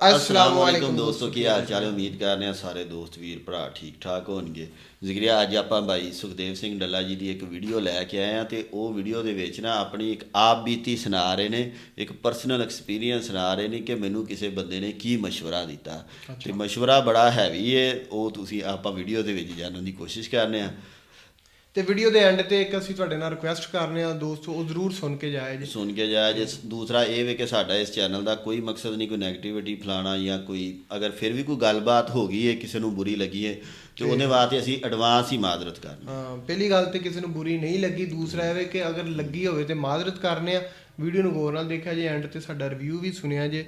ਅਸਲਾਮ ਵਾਲੇਕੁਮ ਦੋਸਤੋ ਕੀ ਹਾਲ ਚਾਲ ਉਮੀਦ ਕਰਦੇ ਆ ਸਾਰੇ ਦੋਸਤ ਵੀਰ ਭਰਾ ਠੀਕ ਠਾਕ ਹੋਣਗੇ ਜ਼ਿਕਰਿਆ ਅੱਜ ਆਪਾਂ ਭਾਈ ਸੁਖਦੇਵ ਸਿੰਘ ਡੱਲਾ ਜੀ ਦੀ ਇੱਕ ਵੀਡੀਓ ਲੈ ਕੇ ਆਏ ਆ ਤੇ ਉਹ ਵੀਡੀਓ ਦੇ ਵਿੱਚ ਨਾ ਆਪਣੀ ਇੱਕ ਆਪ ਬੀਤੀ ਸੁਣਾ ਰਹੇ ਨੇ ਇੱਕ ਪਰਸਨਲ ਐਕਸਪੀਰੀਅੰਸ ਸੁਣਾ ਰਹੇ ਨੇ ਕਿ ਮੈਨੂੰ ਕਿਸੇ ਬੰਦੇ ਨੇ ਕੀ ਮਸ਼ਵਰਾ ਦਿੱਤਾ ਤੇ ਮਸ਼ਵਰਾ ਬੜਾ ਹੈਵੀ ਏ ਉਹ ਤੁਸੀਂ ਆਪਾਂ ਵੀਡੀਓ ਦੇ ਵਿੱਚ ਜਾਣਨ ਦੀ ਕੋਸ਼ਿਸ਼ ਕਰਨੇ ਆ ਤੇ ਵੀਡੀਓ ਦੇ ਐਂਡ ਤੇ ਇੱਕ ਅਸੀਂ ਤੁਹਾਡੇ ਨਾਲ ਰਿਕੁਐਸਟ ਕਰਨੇ ਆ ਦੋਸਤੋ ਉਹ ਜ਼ਰੂਰ ਸੁਣ ਕੇ ਜਾਇਆ ਜੀ। ਸੁਣ ਕੇ ਜਾਇਆ ਜੇ ਦੂਸਰਾ ਇਹ ਵੇ ਕਿ ਸਾਡਾ ਇਸ ਚੈਨਲ ਦਾ ਕੋਈ ਮਕਸਦ ਨਹੀਂ ਕੋਈ 네ਗੇਟਿਵਿਟੀ ਫਲਾਣਾ ਜਾਂ ਕੋਈ ਅਗਰ ਫਿਰ ਵੀ ਕੋਈ ਗੱਲਬਾਤ ਹੋ ਗਈ ਹੈ ਕਿਸੇ ਨੂੰ ਬੁਰੀ ਲੱਗੀ ਹੈ ਤੇ ਉਹਦੇ ਵਾਸਤੇ ਅਸੀਂ ਐਡਵਾਂਸ ਹੀ ਮਾਜ਼ਰਤ ਕਰਨੀ। ਹਾਂ ਪਹਿਲੀ ਗੱਲ ਤੇ ਕਿਸੇ ਨੂੰ ਬੁਰੀ ਨਹੀਂ ਲੱਗੀ ਦੂਸਰਾ ਇਹ ਵੇ ਕਿ ਅਗਰ ਲੱਗੀ ਹੋਵੇ ਤੇ ਮਾਜ਼ਰਤ ਕਰਨੇ ਆ। ਵੀਡੀਓ ਨੂੰ ਗੌਰ ਨਾਲ ਦੇਖਿਆ ਜੇ ਐਂਡ ਤੇ ਸਾਡਾ ਰਿਵਿਊ ਵੀ ਸੁਣਿਆ ਜੇ।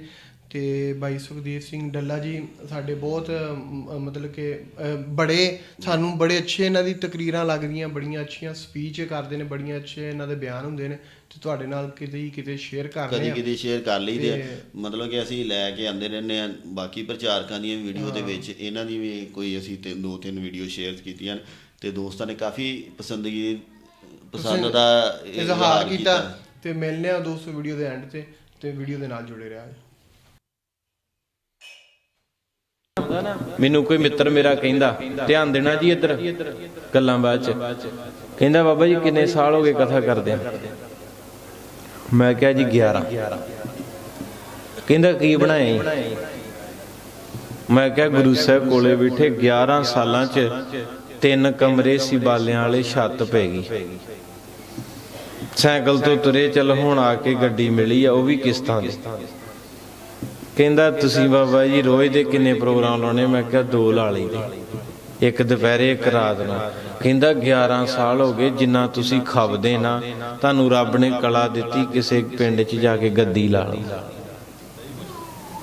ਤੇ ਬਾਈ ਸੁਖਦੇਵ ਸਿੰਘ ਡੱਲਾ ਜੀ ਸਾਡੇ ਬਹੁਤ ਅਮ, ਮਤਲਬ ਕਿ ਅ, ਬੜੇ ਸਾਨੂੰ ਬੜੇ ਅੱਛੇ ਇਹਨਾਂ ਦੀ ਤਕਰੀਰਾਂ ਲੱਗਦੀਆਂ ਬੜੀਆਂ ਅੱਛੀਆਂ ਸਪੀਚ ਕਰਦੇ ਨੇ ਬੜੀਆਂ ਅੱਛੇ ਇਹਨਾਂ ਦੇ ਬਿਆਨ ਹੁੰਦੇ ਨੇ ਤੇ ਤੁਹਾਡੇ ਨਾਲ ਕਿਤੇ ਹੀ ਕਿਤੇ ਸ਼ੇਅਰ ਕਰਨੇ ਕਦੀ ਆ। ਕਦੀ ਸ਼ੇਅਰ ਕਰ ਲਈਦੇ ਆ। ਮਤਲਬ ਕਿ ਅਸੀਂ ਲੈ ਕੇ ਆਂਦੇ ਰਹਿੰਦੇ ਆ ਬਾਕੀ ਪ੍ਰਚਾਰਕਾਂ ਦੀਆਂ ਵੀਡੀਓ ਦੇ ਵਿੱਚ ਇਹਨਾਂ ਦੀ ਵੀ ਕੋਈ ਅਸੀਂ ਤੇ ਦੋ ਤਿੰਨ ਵੀਡੀਓ ਸ਼ੇਅਰ ਕੀਤੀਆਂ ਨੇ ਤੇ ਦੋਸਤਾਂ ਨੇ ਕਾਫੀ ਪਸੰਦਗੀ ਪਸੰਦ ਦਾ ਇਜ਼ਹਾਰ ਕੀਤਾ ਤੇ ਮਿਲਨੇ ਆ ਦੋਸਤੋ ਵੀਡੀਓ ਦੇ ਐਂਡ ਤੇ ਤੇ ਵੀਡੀਓ ਦੇ ਨਾਲ ਜੁੜੇ ਰਿਹਾ। ਮੈਨੂੰ ਕੋਈ ਮਿੱਤਰ ਮੇਰਾ ਕਹਿੰਦਾ, ਧਿਆਨ ਦੇਣਾ ਜੀ ਇੱਧਰ, ਗੱਲਾਂ ਬਾਅਦ ਚ। ਕਹਿੰਦਾ, ਬਾਬਾ ਜੀ, ਕਿੰਨੇ ਸਾਲ ਹੋ ਗਏ ਕਥਾ ਕਰਦੇ ਮੈਂ ਕਿਹਾ, ਜੀ 11 ਕਹਿੰਦਾ, ਕੀ ਬਣਾਇਆ ਮੈਂ ਕਿਹਾ, ਗੁਰੂ ਸਾਹਿਬ ਕੋਲੇ ਬੈਠੇ 11 ਸਾਲਾਂ ਚ ਤਿੰਨ ਕਮਰੇ ਸੀ ਬਾਲਿਆਂ ਵਾਲੇ, ਛੱਤ ਪੈ ਗਈ। ਸਾਈਕਲ ਤੋਂ ਤੁਰੇ, ਚੱਲ ਹੁਣ ਆ ਕੇ ਗੱਡੀ ਮਿਲੀ ਆ, ਉਹ ਵੀ ਕਿਸ਼ਤਾਂ ਦੀ। ਕਹਿੰਦਾ, ਤੁਸੀਂ ਬਾਬਾ ਜੀ ਰੋਜ਼ ਦੇ ਕਿੰਨੇ ਪ੍ਰੋਗਰਾਮ ਲਾਉਣੇ ਮੈਂ ਕਿਹਾ, ਦੋ ਲਾ ਲਈਦੇ ਇੱਕ ਦੁਪਹਿਰੇ, ਇੱਕ ਰਾਤ ਨੂੰ। ਕਹਿੰਦਾ 11 ਸਾਲ ਹੋ ਗਏ ਜਿੰਨਾ ਤੁਸੀਂ ਖਬਦੇ ਨਾ, ਤੁਹਾਨੂੰ ਰੱਬ ਨੇ ਕਲਾ ਦਿੱਤੀ ਕਿਸੇ ਪਿੰਡ 'ਚ ਜਾ ਕੇ ਗੱਦੀ ਲਾ ਲਓ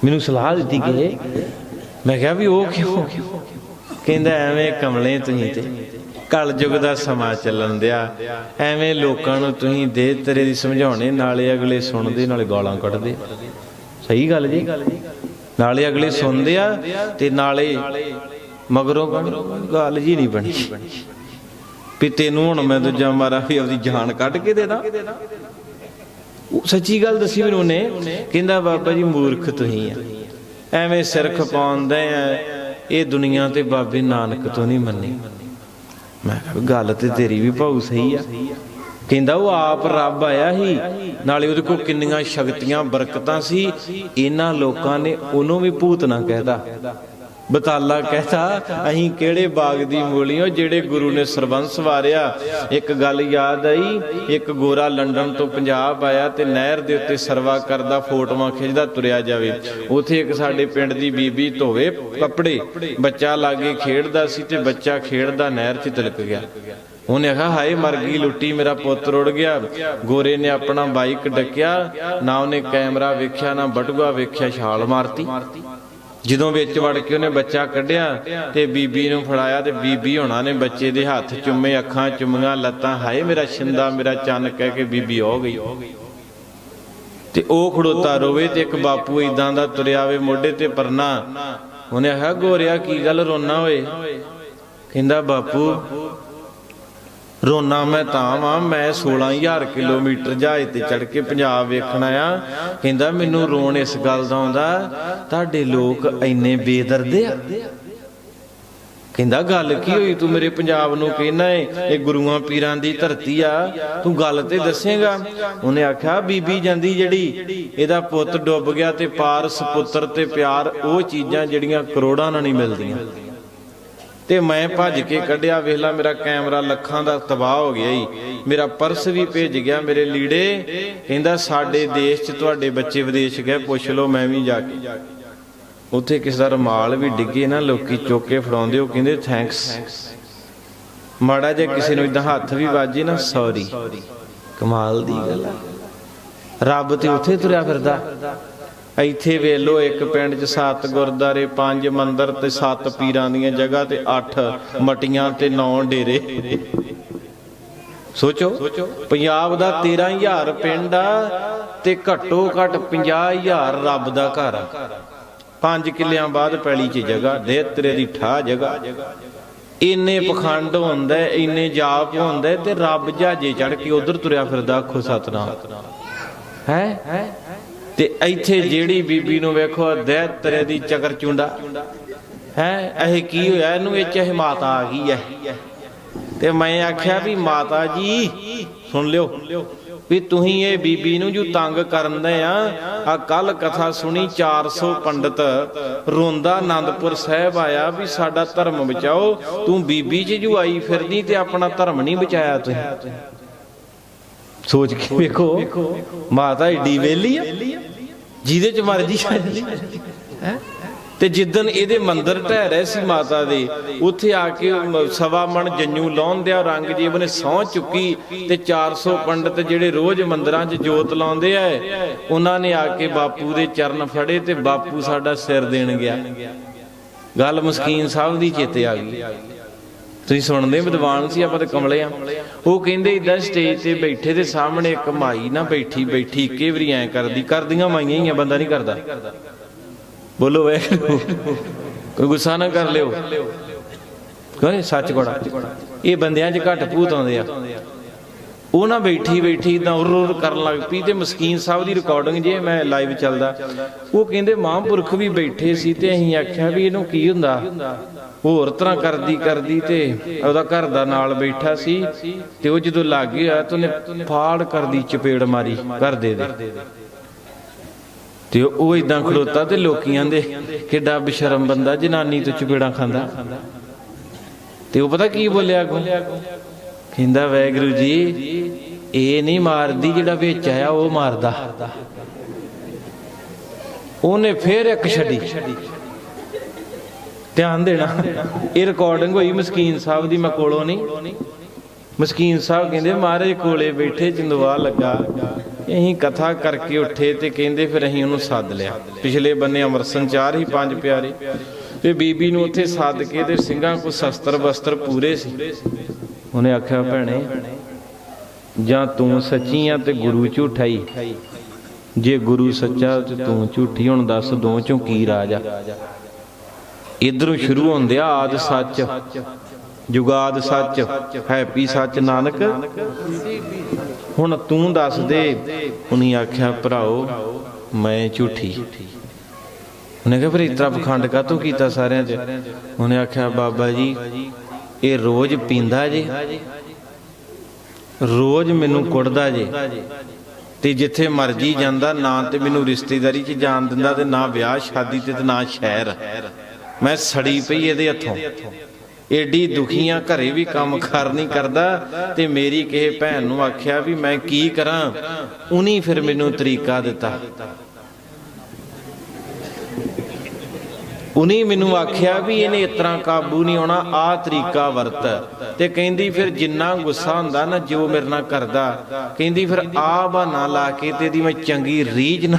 ਮੈਨੂੰ ਸਲਾਹ ਦਿੱਤੀ ਕਿ ਮੈਂ ਕਿਹਾ ਵੀ ਉਹ ਕਿਉਂ? ਕਹਿੰਦਾ, ਐਵੇਂ ਕਮਲੇ ਤੁਸੀਂ ਤੇ। ਕਲ ਯੁੱਗ ਦਾ ਸਮਾਂ ਚੱਲਣ ਦਿਆ। ਐਵੇਂ ਲੋਕਾਂ ਨੂੰ ਤੁਸੀਂ ਦੇ ਤੇਰੇ ਦੀ ਸਮਝਾਉਣੇ, ਨਾਲੇ ਅਗਲੇ ਸੁਣਦੇ, ਨਾਲੇ ਗਾਲਾਂ ਕੱਢਦੇ। ਸਹੀ ਗੱਲ ਜੀ। ਨਾਲੇ ਅਗਲੇ ਸੁਣਦੇ ਆ ਤੇ ਨਾਲੇ ਮਗਰੋਂ ਗੱਲ ਜੀ ਨਹੀਂ ਬਣੀ। ਵੀ ਤੈਨੂੰ ਹੁਣ ਮੈਂ ਦੂਜਾ ਮਾਰਾ ਵੀ ਆਪਦੀ ਜਾਨ ਕੱਢ ਕੇ ਦੇ ਦਾਂ। ਸੱਚੀ ਗੱਲ ਦੱਸੀ ਮੈਨੂੰ ਉਹਨੇ, ਕਹਿੰਦਾ, ਬਾਬਾ ਜੀ ਮੂਰਖ ਤੁਸੀਂ ਆ। ਐਵੇਂ ਸਿਰ ਖਪਾਉਂਦੇ ਆ। ਇਹ ਦੁਨੀਆ ਤੇ ਬਾਬੇ ਨਾਨਕ ਤੋਂ ਨਹੀਂ ਮੰਨੀ। ਮੈਂ ਕਿਹਾ, ਗੱਲ ਤੇ ਤੇਰੀ ਵੀ ਭਾਉ ਸਹੀ ਆ। ਕਹਿੰਦਾ ਉਹ ਆਪ ਰੱਬ ਆਇਆ ਸੀ। ਨਾਲੇ ਉਹਦੇ ਕੋਲ ਕਿੰਨੀਆਂ ਸ਼ਕਤੀਆਂ, ਬਰਕਤਾਂ ਸੀ। ਇਹਨਾਂ ਲੋਕਾਂ ਨੇ ਉਹਨੂੰ ਵੀ ਭੂਤ ਨਾ ਕਹਿਤਾ। ਬਤਾਲਾ ਕਹਤਾ, ਅਸੀਂ ਕਿਹੜੇ ਬਾਗ ਦੀ ਮੂਲੀਓ ਜਿਹੜੇ ਗੁਰੂ ਨੇ ਸਰਬੰਸ ਵਾਰਿਆ? ਇੱਕ ਗੱਲ ਯਾਦ ਆਈ, ਇੱਕ ਗੋਰਾ ਲੰਡਨ ਤੋਂ ਪੰਜਾਬ ਆਇਆ ਤੇ ਨਹਿਰ ਦੇ ਉੱਤੇ ਸਰਵਾ ਕਰਦਾ, ਫੋਟੋਆਂ ਖਿੱਚਦਾ, ਤੁਰਿਆ ਜਾਵੇ। ਉਥੇ ਇੱਕ ਸਾਡੇ ਪਿੰਡ ਦੀ ਬੀਬੀ ਧੋਵੇ ਕੱਪੜੇ। ਬੱਚਾ ਲਾਗੇ ਖੇਡਦਾ ਸੀ ਤੇ ਬੱਚਾ ਖੇਡਦਾ ਨਹਿਰ 'ਚ ਤਿਲਕ ਗਿਆ। ਉਹਨੇ ਆਖਿਆ ਹਾਏ ਮਰ ਗਈ ਲੁੱਟੀ, ਮੇਰਾ ਪੁੱਤ ਰੁੜ ਗਿਆ। ਗੋਰੇ ਨੇ ਆਪਣਾ ਬਾਈਕ ਡੱਕਿਆ, ਨਾ ਉਹਨੇ ਕੈਮਰਾ ਵੇਖਿਆ, ਨਾ ਬਟੂਆ ਵੇਖਿਆ, ਛਾਲ ਮਾਰਤੀ। ਜਦੋਂ ਵਿੱਚ ਵੜ ਕੇ ਉਹਨੇ ਬੱਚਾ ਕੱਢਿਆ ਤੇ ਬੀਬੀ ਨੂੰ ਫੜਾਇਆ ਤੇ ਬੀਬੀ ਹੋਣਾ ਨੇ ਬੱਚੇ ਦੇ ਹੱਥ ਚੁੰਮੇ, ਅੱਖਾਂ ਚੁੰਮੀਆਂ, ਲੱਤਾਂ, ਹਾਏ, ਮੇਰਾ ਛਿੰਦਾ, ਮੇਰਾ ਚੰਨ ਕਹਿ ਕੇ ਬੀਬੀ ਹੋ ਗਈ। ਤੇ ਉਹ ਖੜੋਤਾ ਰੋਵੇ ਤੇ ਇੱਕ ਬਾਪੂ ਇਦਾਂ ਦਾ ਤੁਰਿਆ ਵੇ ਮੋਢੇ ਤੇ ਪਰਨਾ। ਉਹਨੇ ਆਖਿਆ ਗੋਰਿਆ, ਕੀ ਗੱਲ ਰੋਣਾ ਹੋਏ ਕਹਿੰਦਾ, ਬਾਪੂ ਰੋਣਾ ਮੈਂ ਤਾਂ ਵਾਂ, ਮੈਂ 16000 ਕਿਲੋਮੀਟਰ ਜਹਾਜ਼ ਤੇ ਚੜ ਕੇ ਪੰਜਾਬ ਵੇਖਣ ਆਇਆ। ਕਹਿੰਦਾ, ਮੈਨੂੰ ਰੋਣ ਇਸ ਗੱਲ ਦਾ ਆਉਂਦਾ, ਤੁਹਾਡੇ ਲੋਕ ਇੰਨੇ ਬੇਦਰਦੇ ਆ। ਕਹਿੰਦਾ, ਗੱਲ ਕੀ ਹੋਈ? ਤੂੰ ਮੇਰੇ ਪੰਜਾਬ ਨੂੰ ਕਹਿਣਾ ਏ, ਇਹ ਗੁਰੂਆਂ ਪੀਰਾਂ ਦੀ ਧਰਤੀ ਆ। ਤੂੰ ਗੱਲ ਤੇ ਦੱਸੇਗਾ? ਉਹਨੇ ਆਖਿਆ, ਬੀਬੀ ਜਾਂਦੀ ਜਿਹੜੀ, ਇਹਦਾ ਪੁੱਤ ਡੁੱਬ ਗਿਆ ਤੇ ਪਾਰਸ ਪੁੱਤਰ ਤੇ ਪਿਆਰ, ਉਹ ਚੀਜ਼ਾਂ ਜਿਹੜੀਆਂ ਕਰੋੜਾਂ ਨਾਲ ਨਹੀਂ ਮਿਲਦੀਆਂ। ਤੇ ਮੈਂ ਭੱਜ ਕੇ ਕੱਢਿਆ। ਵੇਖਲਾ ਮੇਰਾ ਕੈਮਰਾ ਲੱਖਾਂ ਦਾ ਤਬਾਹ ਹੋ ਗਿਆ ਈ ਮੇਰਾ ਪਰਸ ਵੀ ਭੇਜ ਗਿਆ, ਮੇਰੇ ਲੀੜੇ। ਕਹਿੰਦਾ, ਸਾਡੇ ਦੇਸ਼ 'ਚ ਤੁਹਾਡੇ ਬੱਚੇ ਵਿਦੇਸ਼ ਗਏ, ਪੁੱਛ ਲਓ, ਮੈਂ ਵੀ ਜਾ ਕੇ। ਉੱਥੇ ਕਿਸੇ ਦਾ ਰਮਾਲ ਵੀ ਡਿੱਗੇ ਨਾ, ਲੋਕੀ ਚੁੱਕ ਕੇ ਫੜਾਉਂਦੇ, ਉਹ ਕਹਿੰਦੇ ਥੈਂਕਸ ਮਾੜਾ ਜੇ ਕਿਸੇ ਨੂੰ ਇਦਾਂ ਹੱਥ ਵੀ ਵਾਜੇ ਨਾ ਸੌਰੀ ਕਮਾਲ ਦੀ ਗੱਲ ਆ। ਰੱਬ ਤੇ ਉੱਥੇ ਤੁਰਿਆ ਫਿਰਦਾ। ਇੱਥੇ ਵੇਲੋ ਇੱਕ ਪਿੰਡ 'ਚ ਸੱਤ ਗੁਰਦਾਰੇ, ਪੰਜ ਮੰਦਰ ਤੇ ਸੱਤ ਪੀਰਾਂ ਦੀਆਂ ਜਗ੍ਹਾ ਤੇ ਅੱਠ ਮਟੀਆਂ ਤੇ ਨੌ ਡੇਰੇ। ਸੋਚੋ, ਪੰਜਾਬ ਦਾ 13000 ਪਿੰਡ ਆ ਤੇ ਘੱਟੋ ਘੱਟ 50000 ਰੱਬ ਦਾ ਘਰ ਆ। ਪੰਜ ਕਿੱਲਿਆਂ ਬਾਅਦ ਪੈਲੀ 'ਚ ਜਗ੍ਹਾ ਦੇ ਤੇਰੇ ਦੀ ਠਾ ਜਗ੍ਹਾ। ਇੰਨੇ ਪਖੰਡ ਹੁੰਦਾ, ਇੰਨੇ ਜਾਪ ਹੁੰਦਾ ਤੇ ਰੱਬ ਜਹਾਜੇ ਚੜ ਕੇ ਉਧਰ ਤੁਰਿਆ ਫਿਰਦਾ, ਆਖੋ ਸਤਨਾਮ। ਹੈ? ਤੇ ਇੱਥੇ ਜਿਹੜੀ ਬੀਬੀ ਨੂੰ ਵੇਖੋ ਦਹਿ ਤਰੇ ਦੀ ਚਕਰ ਚੁੰਡਾ। ਹੈ, ਇਹ ਕੀ ਹੋਇਆ? ਇਹਨੂੰ ਵਿੱਚ ਇਹ ਮਾਤਾ ਆ ਗਈ ਹੈ ਤੇ ਮੈਂ ਆਖਿਆ ਵੀ, ਮਾਤਾ ਜੀ, ਸੁਣ ਲਿਓ, ਵੀ ਤੁਸੀਂ ਇਹ ਬੀਬੀ ਨੂੰ ਜੋ ਤੰਗ ਕਰਦੇ ਆ ਆ ਕੱਲ ਕਥਾ ਸੁਣੀ 400 ਪੰਡਤ। ਰੋਂਦਾ ਆਨੰਦਪੁਰ ਸਾਹਿਬ ਆਇਆ ਵੀ ਸਾਡਾ ਧਰਮ ਬਚਾਓ, ਤੂੰ ਬੀਬੀ ਚ ਜੂ ਆਈ ਫਿਰਦੀ ਤੇ ਆਪਣਾ ਧਰਮ ਨਹੀਂ ਬਚਾਇਆ ਤੁਸੀਂ ਸੋਚ ਕੇ ਵੇਖੋ, ਮਾਤਾ ਏਡੀ ਵੇਲੀ ਆ। ਜਿਹਦੇ ਚ ਮਰਜ਼ੀ ਛੱਡਦੀ ਹੈ? ਤੇ ਜਿੱਦਨ ਇਹਦੇ ਮੰਦਰ ਢਹਿ ਰਹੇ ਸੀ ਮਾਤਾ ਦੇ, ਉੱਥੇ ਆ ਕੇ ਸਵਾ ਮਣ ਜੰਨੂ ਲਾਉਣ ਦਿਆ ਰੰਗਜੀਤ ਨੇ ਸਹੁੰ ਚੁੱਕੀ ਤੇ 400 ਪੰਡਤ ਜਿਹੜੇ ਰੋਜ਼ ਮੰਦਰਾਂ 'ਚ ਜੋਤ ਲਾਉਂਦੇ ਆ, ਉਹਨਾਂ ਨੇ ਆ ਕੇ ਬਾਪੂ ਦੇ ਚਰਨ ਫੜੇ ਤੇ ਬਾਪੂ ਸਾਡਾ ਸਿਰ ਦੇਣ ਗਿਆ। ਗੱਲ ਮਸਕੀਨ ਸਾਹਿਬ ਦੀ ਚੇਤੇ ਆ ਗਈ। ਤੁਸੀਂ ਸੁਣਦੇ ਵਿਦਵਾਨ ਸੀ ਆਪਾਂ ਤੇ ਕਮਲੇ ਆ। ਉਹ ਕਹਿੰਦੇ ਇਦਾਂ ਸਟੇਜ ਤੇ ਬੈਠੇ ਦੇ ਸਾਹਮਣੇ ਇੱਕ ਮਾਈ ਨਾ ਬੈਠੀ ਬੈਠੀ, ਇੱਕੇ ਵਾਰੀ ਐ ਕਰਦੀ, ਕਰਦੀਆਂ ਮਾਈਆਂ ਹੀ ਆ, ਬੰਦਾ ਨਹੀਂ ਕਰਦਾ। ਬੋਲੋ ਵੇ ਕੋਈ ਗੁੱਸਾ ਨਾ ਕਰ ਲਿਓ। ਕਹਿੰਦੇ ਸੱਚ ਕੋੜਾ। ਇਹ ਬੰਦਿਆਂ 'ਚ ਘੱਟ ਭੂਤ ਆਉਂਦੇ ਆ। ਉਹ ਨਾ ਬੈਠੀ ਬੈਠੀ ਇਦਾਂ ਉਰ ਉਰ ਕਰਨ ਲੱਗ ਪਈ ਤੇ ਮਸਕੀਨ ਸਾਹਿਬ ਦੀ ਰਿਕਾਰਡਿੰਗ ਜੇ ਮੈਂ ਲਾਈਵ ਚੱਲਦਾ। ਉਹ ਕਹਿੰਦੇ ਮਹਾਂਪੁਰਖ ਵੀ ਬੈਠੇ ਸੀ ਤੇ ਅਸੀਂ ਆਖਿਆ ਵੀ ਇਹਨੂੰ ਕੀ ਹੁੰਦਾ? ਹੋਰ ਤਰ੍ਹਾਂ ਕਰਦੀ ਕਰਦੀ ਤੇ ਉਹਦਾ ਘਰ ਦਾ ਨਾਲ ਬੈਠਾ ਸੀ ਤੇ ਉਹ ਜਦੋਂ ਲੱਗ ਗਿਆ ਤੇ ਉਹਨੇ ਫਾੜ ਕਰਦੀ ਚਪੇੜ ਮਾਰੀ ਘਰ ਦੇ। ਦੇ ਤੇ ਉਹ ਇਦਾਂ ਖੜੋਤਾ ਤੇ ਲੋਕੀਆਂ ਦੇ ਕਿੱਡਾ ਬਸ਼ਰਮ ਬੰਦਾ, ਜਨਾਨੀ ਤੋਂ ਚਪੇੜਾਂ ਖਾਂਦਾ। ਤੇ ਉਹ ਪਤਾ ਕੀ ਬੋਲਿਆ ਅੱਗੋਂ? ਕਹਿੰਦਾ, ਵੈਗਰੂ ਜੀ, ਇਹ ਨਹੀਂ ਮਾਰਦੀ ਜਿਹੜਾ ਵਿੱਚ ਆਇਆ, ਉਹ ਮਾਰਦਾ। ਉਹਨੇ ਫੇਰ ਇੱਕ ਛੱਡੀ। ਧਿਆਨ ਦੇਣਾ, ਇਹ ਰਿਕਾਰਡਿੰਗ ਹੋਈ ਮਸਕੀਨ ਸਾਹਿਬ ਦੀ, ਮੈਂ ਕੋਲੋਂ ਨਹੀਂ। ਮਸਕੀਨ ਸਾਹਿਬ ਕਹਿੰਦੇ ਮਹਾਰਾਜ ਕੋਲੇ ਬੈਠੇ ਚੰਦਵਾ ਲੱਗਾ। ਅਸੀਂ ਕਥਾ ਕਰਕੇ ਉੱਠੇ ਤੇ ਕਹਿੰਦੇ, ਫਿਰ ਅਸੀਂ ਉਹਨੂੰ ਸੱਦ ਲਿਆ। ਪਿਛਲੇ ਬੰਨੇ ਅਮਰ ਸੰਚਾਰ ਹੀ ਪੰਜ ਪਿਆਰੇ। ਤੇ ਬੀਬੀ ਨੂੰ ਉੱਥੇ ਸੱਦ ਕੇ ਤੇ ਸਿੰਘਾਂ ਕੋ ਸ਼ਸਤਰ ਵਸਤਰ ਪੂਰੇ ਸੀ। ਉਹਨੇ ਆਖਿਆ, ਭੈਣੇ, ਜਾਂ ਤੂੰ ਸੱਚੀ ਆ ਤੇ ਗੁਰੂ ਝੂਠਾ ਜੇ ਗੁਰੂ ਸੱਚਾ ਤੇ ਤੂੰ ਝੂਠੀ ਹੁਣ ਦੱਸ ਦੋ ਚੋਂ ਕੀ ਰਾਜ ਆ? ਇਧਰੋਂ ਸ਼ੁਰੂ ਹੁੰਦੇ ਆਦ ਸੱਚ, ਜੁਗਾਦ ਸੱਚ, ਹੈਪੀ ਸੱਚ ਨਾਨਕ। ਹੁਣ ਤੂੰ ਦੱਸ ਦੇ, ਉਹਨੇ ਆਖਿਆ, ਭਰਾਓ, ਮੈਂ ਝੂਠੀ। ਉਹਨੇ ਕਿਹਾ, ਫਿਰ ਇਤਰਾ ਪਖੰਡ ਕਾਤੋਂ ਕੀਤਾ ਸਾਰਿਆਂ 'ਚ? ਉਹਨੇ ਆਖਿਆ, ਬਾਬਾ ਜੀ ਇਹ ਰੋਜ਼ ਪੀਂਦਾ ਜੇ। ਰੋਜ਼ ਮੈਨੂੰ ਕੁੱਟਦਾ ਜੇ। ਤੇ ਜਿੱਥੇ ਮਰਜ਼ੀ ਜਾਂਦਾ, ਨਾ ਤੇ ਮੈਨੂੰ ਰਿਸ਼ਤੇਦਾਰੀ 'ਚ ਜਾਣ ਦਿੰਦਾ ਤੇ ਨਾ ਵਿਆਹ, ਸ਼ਾਦੀ ਤੇ ਨਾ ਸ਼ਹਿਰ। ਮੈਂ ਸੜੀ ਪਈ ਇਹਦੇ ਹੱਥੋਂ। ਏਡੀ ਦੁਖੀਆਂ ਘਰੇ ਵੀ ਕੰਮ ਕਰ ਨਹੀਂ ਕਰਦਾ ਤੇ ਮੇਰੀ ਕਿਸੇ ਭੈਣ ਨੂੰ ਆਖਿਆ ਵੀ ਮੈਂ ਕੀ ਕਰਾਂ? ਉਨੀ ਫਿਰ ਮੈਨੂੰ ਤਰੀਕਾ ਦਿੱਤਾ। ਉਨੀ ਮੈਨੂੰ ਆਖਿਆ ਵੀ ਇਹਨੇ ਇਤਨਾ ਕਾਬੂ ਨਹੀਂ ਆਉਣਾ ਆ ਤਰੀਕਾ ਵਰਤ। ਤੇ ਕਹਿੰਦੀ ਫਿਰ ਜਿੰਨਾ ਗੁੱਸਾ ਹੁੰਦਾ ਨਾ, ਜੋ ਮੇਰੇ ਨਾਲ ਕਰਦਾ, ਕਹਿੰਦੀ ਫਿਰ ਆ ਬਹਾਨਾ ਲਾ ਕੇ ਤੇ ਇਹਦੀ ਮੈਂ ਚੰਗੀ ਰੀਝ ਨਾ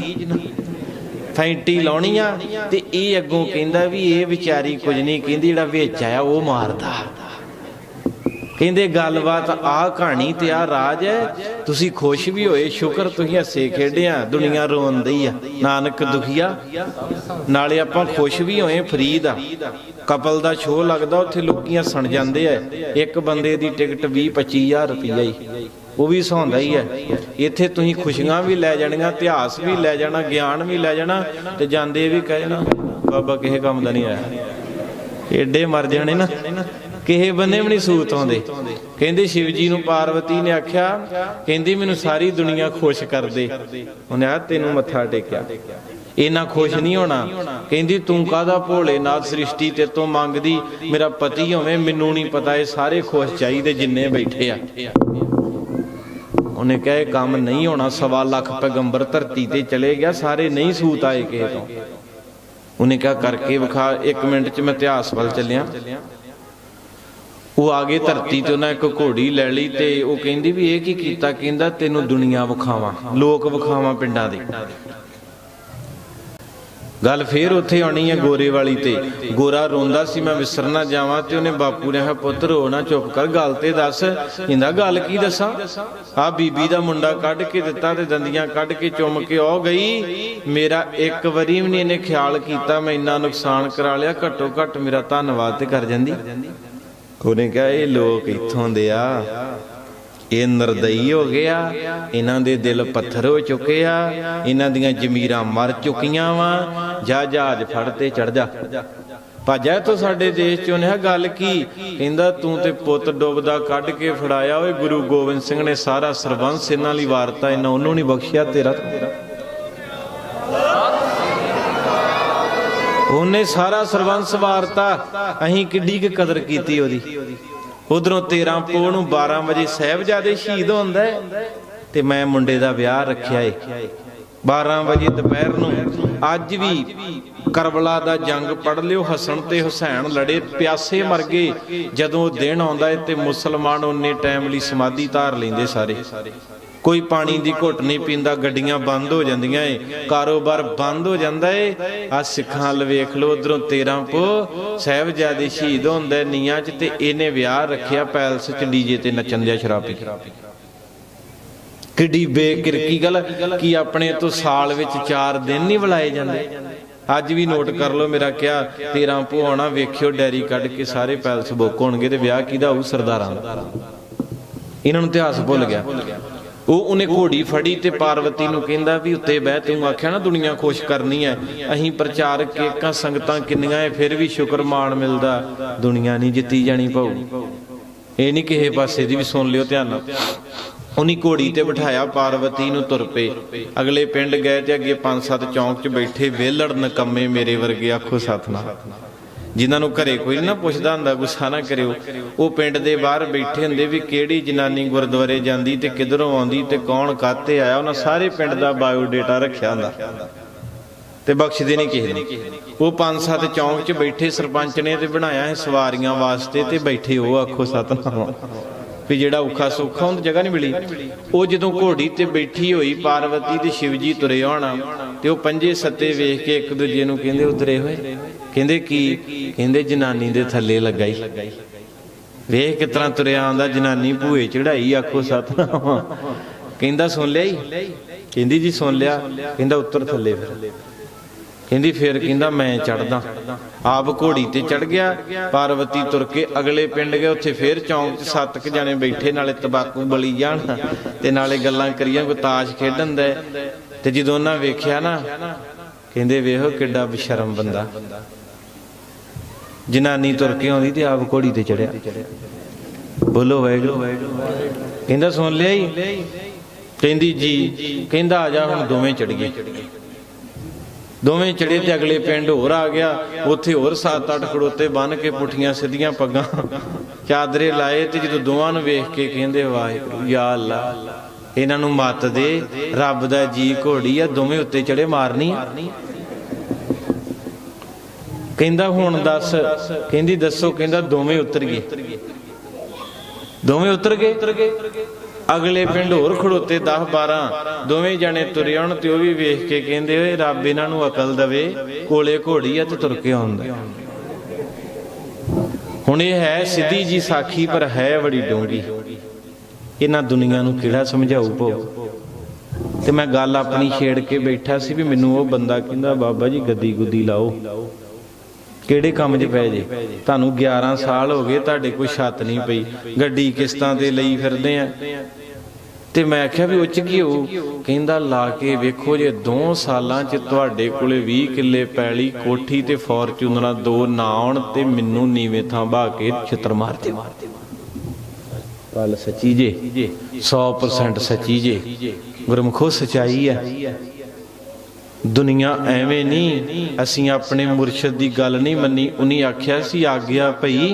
ਫੈਂਟੀ ਲਾਉਣੀ ਆ। ਤੇ ਇਹ ਅੱਗੋਂ ਕਹਿੰਦਾ ਵੀ ਇਹ ਵਿਚਾਰੀ ਕੁਝ ਨਹੀਂ ਕਹਿੰਦੀ, ਜਿਹੜਾ ਵਿੱਚ ਆਇਆ ਉਹ ਮਾਰਦਾ। ਕਹਿੰਦੇ, ਗੱਲਬਾਤ ਆ ਕਹਾਣੀ ਤੇ ਆ ਰਾਜ ਹੈ। ਤੁਸੀਂ ਖੁਸ਼ ਵੀ ਹੋਏ, ਸ਼ੁਕਰ ਤੁਸੀਂ ਹੱਸੇ ਖੇਡਿਆ, ਦੁਨੀਆ ਰੋਂਦੀ ਆ। ਨਾਨਕ ਦੁਖੀਆ, ਨਾਲੇ ਆਪਾਂ ਖੁਸ਼ ਵੀ ਹੋਏ, ਫਰੀਦ ਆ। ਕਪਲ ਦਾ ਸ਼ੋਅ ਲੱਗਦਾ, ਉੱਥੇ ਲੋਕੀਆਂ ਹੱਸਣ ਜਾਂਦੇ ਆ। ਇੱਕ ਬੰਦੇ ਦੀ ਟਿਕਟ 20 25000 ਰੁਪਈਆ ਹੀ ਉਹ ਵੀ ਸੌਂਦਾ ਹੀ ਹੈ ਇੱਥੇ ਤੁਸੀਂ ਖੁਸ਼ੀਆਂ ਵੀ ਲੈ ਜਾਣੀਆਂ, ਇਤਿਹਾਸ ਵੀ ਲੈ ਜਾਣਾ, ਗਿਆਨ ਵੀ ਲੈ ਜਾਣਾ ਤੇ ਜਾਂਦੇ ਵੀ ਕਹਿਣਾ, ਬਾਬਾ ਕਿਸੇ ਕੰਮ ਦਾ ਨਹੀਂ ਆਇਆ। ਏਡੇ ਮਰ ਜਾਣੇ ਨਾ। ਕਿਸੇ ਬੰਨੇ ਵੀ ਨਹੀਂ ਸੂਤ ਆਉਂਦੇ। ਕਹਿੰਦੇ ਸ਼ਿਵ ਜੀ ਨੂੰ ਪਾਰਵਤੀ ਨੇ ਆਖਿਆ, ਕਹਿੰਦੀ ਮੈਨੂੰ ਸਾਰੀ ਦੁਨੀਆ ਖੁਸ਼ ਕਰ ਦੇ ਉਹਨੇ ਆ ਤੈਨੂੰ ਮੱਥਾ ਟੇਕਿਆ। ਇੰਨਾ ਖੁਸ਼ ਨਹੀਂ ਹੋਣਾ। ਕਹਿੰਦੀ, ਤੂੰ ਕਾਹਦਾ ਭੋਲੇਨਾਥ ਸ੍ਰਿਸ਼ਟੀ ਤੇ ਤੋਂ ਮੰਗਦੀ, ਮੇਰਾ ਪਤੀ ਹੋਵੇ, ਮੈਨੂੰ ਨਹੀਂ ਪਤਾ, ਇਹ ਸਾਰੇ ਖੁਸ਼ ਚਾਹੀਦੇ ਜਿੰਨੇ ਬੈਠੇ ਆ। ਉਹਨੇ ਕਿਹਾ, ਇਹ ਕੰਮ ਨਹੀਂ ਹੋਣਾ। ਸਵਾ ਲੱਖ ਪੈਗੰਬਰ ਧਰਤੀ ਤੇ ਚਲੇ ਗਿਆ, ਸਾਰੇ ਨਹੀਂ ਸੂਤ ਆਏ ਕਿਸੇ ਤੋਂ। ਉਹਨੇ ਕਿਹਾ, ਕਰਕੇ ਵਿਖਾ 1 ਮਿੰਟ ਚ ਮੈਂ ਇਤਿਹਾਸ ਵੱਲ ਚੱਲਿਆ। ਉਹ ਆ ਗਏ ਧਰਤੀ ਤੇ ਉਹਨਾਂ ਇੱਕ ਘੋੜੀ ਲੈ ਲਈ ਤੇ ਉਹ ਕਹਿੰਦੀ ਵੀ ਇਹ ਕੀ ਕੀਤਾ? ਕਹਿੰਦਾ, ਤੈਨੂੰ ਦੁਨੀਆ ਵਿਖਾਵਾਂ, ਲੋਕ ਵਿਖਾਵਾਂ ਪਿੰਡਾਂ ਦੇ। ਗੱਲ ਫੇਰ ਉੱਥੇ ਆਉਣੀ ਹੈ ਗੋਰੇ ਵਾਲੀ ਤੇ। ਗੋਰਾ ਰੋਂਦਾ ਸੀ, ਮੈਂ ਵਿਸਰ ਜਾਵਾਂ ਤੇ ਉਹਨੇ ਬਾਪੂ ਨੇ ਕਿਹਾ, ਪੁੱਤ, ਰੋ ਚੁੱਪ ਕਰ, ਗੱਲ ਤੇ ਦੱਸ। ਕਹਿੰਦਾ, ਗੱਲ ਕੀ ਦੱਸਾਂ? ਆ ਬੀਬੀ ਦਾ ਮੁੰਡਾ ਕੱਢ ਕੇ ਦਿੱਤਾ ਤੇ ਦੰਦੀਆਂ ਕੱਢ ਕੇ ਚੁੰਮ ਕੇ ਆ ਗਈ। ਮੇਰਾ ਇੱਕ ਵਾਰੀ ਵੀ ਨਹੀਂ ਇਹਨੇ ਖਿਆਲ ਕੀਤਾ, ਮੈਂ ਇੰਨਾ ਨੁਕਸਾਨ ਕਰਾ ਲਿਆ, ਘੱਟੋ ਘੱਟ ਮੇਰਾ ਧੰਨਵਾਦ ਤੇ ਕਰ ਜਾਂਦੀ। ਉਹਨੇ ਕਿਹਾ, ਇਹ ਲੋਕ ਇੱਥੋਂ ਦੇ ਆ। ਇਹ ਨਰਦਈ ਹੋ ਗਿਆ ਇਹਨਾਂ ਦੇ ਦਿਲ ਪੱਥਰ ਹੋ ਚੁੱਕੇ ਆ। ਇਹਨਾਂ ਦੀਆਂ ਜ਼ਮੀਰਾਂ ਮਰ ਚੁੱਕੀਆਂ ਵਾ। ਜਾ, ਜਹਾਜ਼ ਫੜ ਤੇ ਚੜ ਜਾ। ਭਾਜਾ ਤੋਂ ਸਾਡੇ ਦੇਸ਼ ਚੋਂ ਨੇ। ਗੱਲ ਕੀ? ਕਹਿੰਦਾ, ਤੂੰ ਤੇ ਪੁੱਤ ਡੁੱਬਦਾ ਕੱਢ ਕੇ ਫੜਾਇਆ ਓਏ। ਗੁਰੂ ਗੋਬਿੰਦ ਸਿੰਘ ਨੇ ਸਾਰਾ ਸਰਬੰਸ ਇਹਨਾਂ ਲਈ ਵਾਰਤਾ। ਇਹਨਾਂ ਉਹਨੂੰ ਨਹੀਂ ਬਖਸ਼ਿਆ ਤੇਰਾ। ਉਹਨੇ ਸਾਰਾ ਸਰਬੰਸ ਵਾਰਤਾ ਅਹੀਂ ਕਿੱਡੀ ਕੁ ਕਦਰ ਕੀਤੀ ਉਹਦੀ। ਉਧਰੋਂ 13 ਪੋ ਨੂੰ 12 ਵਜੇ ਸਾਹਿਬਜ਼ਾਦੇ ਸ਼ਹੀਦ ਹੁੰਦਾ ਤੇ ਮੈਂ ਮੁੰਡੇ ਦਾ ਵਿਆਹ ਰੱਖਿਆ ਏ। 12 ਵਜੇ ਦੁਪਹਿਰ ਨੂੰ ਅੱਜ ਵੀ ਕਰਬਲਾ ਦਾ ਜੰਗ ਪੜ ਲਿਓ, ਹਸਨ ਤੇ ਹੁਸੈਨ ਲੜੇ, ਪਿਆਸੇ ਮਰ ਗਏ। ਜਦੋਂ ਦਿਨ ਆਉਂਦਾ ਏ ਤੇ ਮੁਸਲਮਾਨ ਉਹਨੇ ਟਾਈਮ ਲਈ ਸਮਾਧੀ ਧਾਰ ਲੈਂਦੇ ਸਾਰੇ। ਕੋਈ ਪਾਣੀ ਦੀ ਘੁੱਟ ਨਹੀਂ ਪੀਂਦਾ, ਗੱਡੀਆਂ ਬੰਦ ਹੋ ਜਾਂਦੀਆਂ ਏ, ਕਾਰੋਬਾਰ ਬੰਦ ਹੋ ਜਾਂਦਾ ਏ। ਆ ਸਿੱਖਾਂ ਵੱਲ ਵੇਖ ਲਓ, ਉਧਰੋਂ 13 ਪੋ ਸਾਹਿਬਜ਼ਾਦੇ ਸ਼ਹੀਦ ਹੁੰਦੇ ਨੀਆਂ 'ਚ ਤੇ ਇਹਨੇ ਵਿਆਹ ਰੱਖਿਆ ਪੈਲਸ 'ਚ ਡੀਜੇ ਤੇ ਨੱਚਣ ਦਿਆ ਸ਼ਰਾਬ ਪੀ ਕਿੱਡੀ ਬੇਕਿਰਕੀ ਗੱਲ ਕਿ ਆਪਣੇ ਤੋਂ ਸਾਲ ਵਿੱਚ 4 ਦਿਨ ਨਹੀਂ ਬੁਲਾਏ ਜਾਂਦੇ। ਅੱਜ ਵੀ ਨੋਟ ਕਰ ਲਓ, ਮੇਰਾ ਕਿਹਾ 13 ਪੋ ਆਉਣਾ, ਵੇਖਿਓ ਡੈਰੀ ਕੱਢ ਕੇ ਸਾਰੇ ਪੈਲਸ ਬੁੱਕ ਹੋਣਗੇ ਤੇ ਵਿਆਹ ਕਿਹਦਾ ਹੋਊ ਸਰਦਾਰਾਂ ਦਾ। ਇਹਨਾਂ ਨੂੰ ਇਤਿਹਾਸ ਭੁੱਲ ਗਿਆ। ਉਹ ਉਹਨੇ ਘੋੜੀ ਫੜੀ ਤੇ ਪਾਰਵਤੀ ਨੂੰ ਕਹਿੰਦਾ ਵੀ ਉੱਤੇ ਬਹਿ ਤੂੰ। ਆਖਿਆ ਨਾ, ਦੁਨੀਆ ਖੁਸ਼ ਕਰਨੀ ਐ। ਅਹੀਂ ਪ੍ਰਚਾਰਕ ਏਕਾਂ ਸੰਗਤਾਂ ਕਿੰਨੀਆਂ ਐ, ਫਿਰ ਵੀ ਸ਼ੁਕਰ ਮਾਣ ਮਿਲਦਾ। ਦੁਨੀਆ ਨਹੀਂ ਜਿੱਤੀ ਜਾਣੀ ਪਾਉ ਇਹ ਨਹੀਂ ਕਿਸੇ ਪਾਸੇ ਦੀ ਵੀ ਸੁਣ ਲਿਓ ਧਿਆਨ ਨਾਲ। ਉਹਨੀ ਘੋੜੀ ਤੇ ਬਿਠਾਇਆ ਪਾਰਵਤੀ ਨੂੰ ਤੁਰ ਪਏ। ਅਗਲੇ ਪਿੰਡ ਗਏ ਤੇ ਅੱਗੇ ਪੰਜ ਸੱਤ ਚੌਂਕ 'ਚ ਬੈਠੇ ਵੇਲੜ ਨਕੰਮੇ ਮੇਰੇ ਵਰਗੇ ਆਖੋ ਸਤਨਾਮ। ਜਿਨ੍ਹਾਂ ਨੂੰ ਘਰੇ ਕੋਈ ਨਾ ਪੁੱਛਦਾ ਹੁੰਦਾ, ਗੁੱਸਾ ਨਾ ਕਰਿਓ। ਉਹ ਪਿੰਡ ਦੇ ਬਾਹਰ ਬੈਠੇ ਹੁੰਦੇ ਵੀ ਕਿਹੜੀ ਜਨਾਨੀ ਗੁਰਦੁਆਰੇ ਜਾਂਦੀ ਤੇ ਕਿਧਰੋਂ ਆਉਂਦੀ ਤੇ ਕੌਣ ਕਾਤੇ ਆਇਆ। ਉਹਨਾਂ ਸਾਰੇ ਪਿੰਡ ਦਾ ਬਾਇਓ ਡਾਟਾ ਰੱਖਿਆ ਹੁੰਦਾ। ਤੇ ਬਖਸ਼ਦੇ ਨਹੀਂ ਕਿਸੇ ਨੂੰ। ਉਹ ਪੰਜ ਸੱਤ ਚੌਂਕ 'ਚ ਬੈਠੇ ਸਰਪੰਚ ਨੇ ਤੇ ਬਣਾਇਆ ਹੈ ਸਵਾਰੀਆਂ ਵਾਸਤੇ ਤੇ ਬੈਠੇ ਉਹ ਆਖੋ ਸਤਨਾਮ। ਵੀ ਜਿਹੜਾ ਔਖਾ ਸੌਖਾ ਉਹਨੂੰ ਜਗ੍ਹਾ ਨਹੀਂ ਮਿਲੀ। ਉਹ ਜਦੋਂ ਘੋੜੀ ਤੇ ਬੈਠੀ ਹੋਈ ਪਾਰਵਤੀ ਤੇ ਸ਼ਿਵਜੀ ਤੁਰੇ ਆਉਣਾ, ਤੇ ਉਹ ਪੰਜੇ ਸੱਤੇ ਵੇਖ ਕੇ ਇੱਕ ਦੂਜੇ ਨੂੰ ਕਹਿੰਦੇ ਉਤਰੇ ਹੋਏ? ਕਹਿੰਦੇ ਕੀ? ਕਹਿੰਦੇ ਜਨਾਨੀ ਦੇ ਥੱਲੇ ਲੱਗਾ ਹੀ ਵੇਖ ਕਿਸ ਤਰ੍ਹਾਂ ਤੁਰਿਆ ਆਉਂਦਾ, ਜਨਾਨੀ ਭੂਏ ਚੜਾਈ ਆਖੋ ਸਤਨਾਮ। ਕਹਿੰਦਾ, ਸੁਣ ਲਿਆ ਹੀ ਕਹਿੰਦੀ, ਜੀ, ਸੁਣ ਲਿਆ। ਕਹਿੰਦਾ, ਉੱਤਰ ਥੱਲੇ ਫਿਰ। ਕਹਿੰਦੀ, ਫੇਰ ਕਹਿੰਦਾ, ਮੈਂ ਚੜਦਾ ਆਪ ਘੋੜੀ ਤੇ ਚੜ ਗਿਆ, ਪਾਰਵਤੀ ਤੁਰ ਕੇ ਅਗਲੇ ਪਿੰਡ ਗਏ, ਉੱਥੇ ਫੇਰ ਚੌਂਕ 'ਚ ਸੱਤ ਕ ਜਣੇ ਬੈਠੇ, ਨਾਲੇ ਤਬਾਕੂ ਬਲੀ ਜਾਣ ਤੇ ਨਾਲੇ ਗੱਲਾਂ ਕਰੀਆਂ, ਕੋਈ ਤਾਸ਼ ਖੇਡਣ ਦੇ। ਤੇ ਜਦੋਂ ਉਹਨਾਂ ਵੇਖਿਆ ਨਾ, ਕਹਿੰਦੇ, ਵੇਖੋ ਕਿੱਡਾ ਬਸ਼ਰਮ ਬੰਦਾ। ਜਨਾਨੀ ਤੁਰ ਕੇ ਆਉਂਦੀ ਤੇ ਆਪ ਘੋੜੀ ਤੇ ਚੜਿਆ। ਬੋਲੋ, ਵਾਹਿਗੁਰੂ। ਕਹਿੰਦਾ, ਸੁਣ ਲਿਆ ਹੀ ਕਹਿੰਦੀ, ਜੀ। ਕਹਿੰਦਾ, ਆ ਜਾ, ਹੁਣ ਦੋਵੇਂ ਚੜ ਦੋਵੇਂ ਚੜੇ ਤੇ ਅਗਲੇ ਪਿੰਡ ਹੋਰ ਆ ਗਿਆ। ਉੱਥੇ ਹੋਰ 7-8 ਖੜੋਤੇ ਬੰਨ ਕੇ ਪੁੱਠੀਆਂ ਸਿੱਧੀਆਂ ਪੱਗਾਂ ਚਾਦਰੇ ਲਾਏ ਤੇ ਜਦੋਂ ਦੋਵਾਂ ਨੂੰ ਵੇਖ ਕੇ ਕਹਿੰਦੇ, ਵਾਹਿਗੁਰੂ, ਯਾ ਅੱਲਾ ਇਹਨਾਂ ਨੂੰ ਮਤ ਦੇ। ਰੱਬ ਦਾ ਜੀ ਘੋੜੀ ਆ, ਦੋਵੇਂ ਉੱਤੇ ਚੜੇ ਮਾਰਨੀ ਕਹਿੰਦਾ ਹੁਣ ਦੱਸ। ਕਹਿੰਦੀ ਦੱਸੋ ਕਹਿੰਦਾ ਦੋਵੇਂ ਉਤਰ ਗਏ। ਦੋਵੇਂ ਉਤਰ ਗਏ? ਅਗਲੇ ਪਿੰਡ ਹੋਰ ਖੜੋਤੇ 10 12 ਦੋਵੇਂ ਜਣੇ ਤੁਰੇ ਆਉਣ ਤੇ ਉਹ ਵੀ ਵੇਖ ਕੇ ਕਹਿੰਦੇ ਓਏ ਰੱਬ ਇਹਨਾਂ ਨੂੰ ਅਕਲ ਦਵੇ ਕੋਲੇ ਘੋੜੀ ਆ ਤੇ ਤੁਰ ਕੇ ਆਉਂਦਾ ਹੁਣ ਇਹ ਹੈ ਸਿੱਧੀ ਜੀ ਸਾਖੀ ਪਰ ਹੈ ਬੜੀ ਡੂੰਗੀ। ਇਹਨਾਂ ਦੁਨੀਆ ਨੂੰ ਕਿਹੜਾ ਸਮਝਾਊ ਪੋ ਤੇ ਮੈਂ ਗੱਲ ਆਪਣੀ ਛੇੜ ਕੇ ਬੈਠਾ ਸੀ ਵੀ ਮੈਨੂੰ ਉਹ ਬੰਦਾ ਕਹਿੰਦਾ ਬਾਬਾ ਜੀ ਗੱਦੀ ਗੁੱਦੀ ਲਾਓ। ਕਿਹੜੇ ਕੰਮ 'ਚ ਪੈ ਜੇ? ਤੁਹਾਨੂੰ 11 ਸਾਲ ਹੋ ਗਏ ਤੁਹਾਡੇ ਕੋਈ ਛੱਤ ਨਹੀਂ ਪਈ। ਗੱਡੀ ਕਿਸ਼ਤਾਂ ਤੇ ਲਈ ਫਿਰਦੇ ਆ। ਤੇ ਮੈਂ ਆਖਿਆ ਵੀ ਉੱਚ ਕੀ ਹੋ ਕਹਿੰਦਾ, ਲਾ ਕੇ ਵੇਖੋ ਜੇ 2 ਸਾਲਾਂ 'ਚ ਤੁਹਾਡੇ ਕੋਲੇ 20 ਕਿੱਲੇ ਪੈਲੀ, ਕੋਠੀ ਤੇ ਫੋਰਚੂਨਰਾਂ ਦੋ ਨਾ ਆਉਣ ਤੇ ਮੈਨੂੰ ਨੀਵੇਂ ਥਾਂ ਬਾ ਕੇ ਛਿੱਤਰ ਮਾਰ ਦੇ ਗੱਲ ਸੱਚੀ ਜੇ? 100% ਸੱਚੀ ਜੇ? ਗੁਰਮਖੋ ਸਚਾਈ ਹੈ ਦੁਨੀਆ ਐਵੇਂ ਨਹੀਂ ਅਸੀਂ ਆਪਣੇ ਮੁਰਸ਼ਿਦ ਦੀ ਗੱਲ ਨਹੀਂ ਮੰਨੀ ਉਨੀ ਆਖਿਆ ਸੀ ਆਗਿਆ ਭਈ।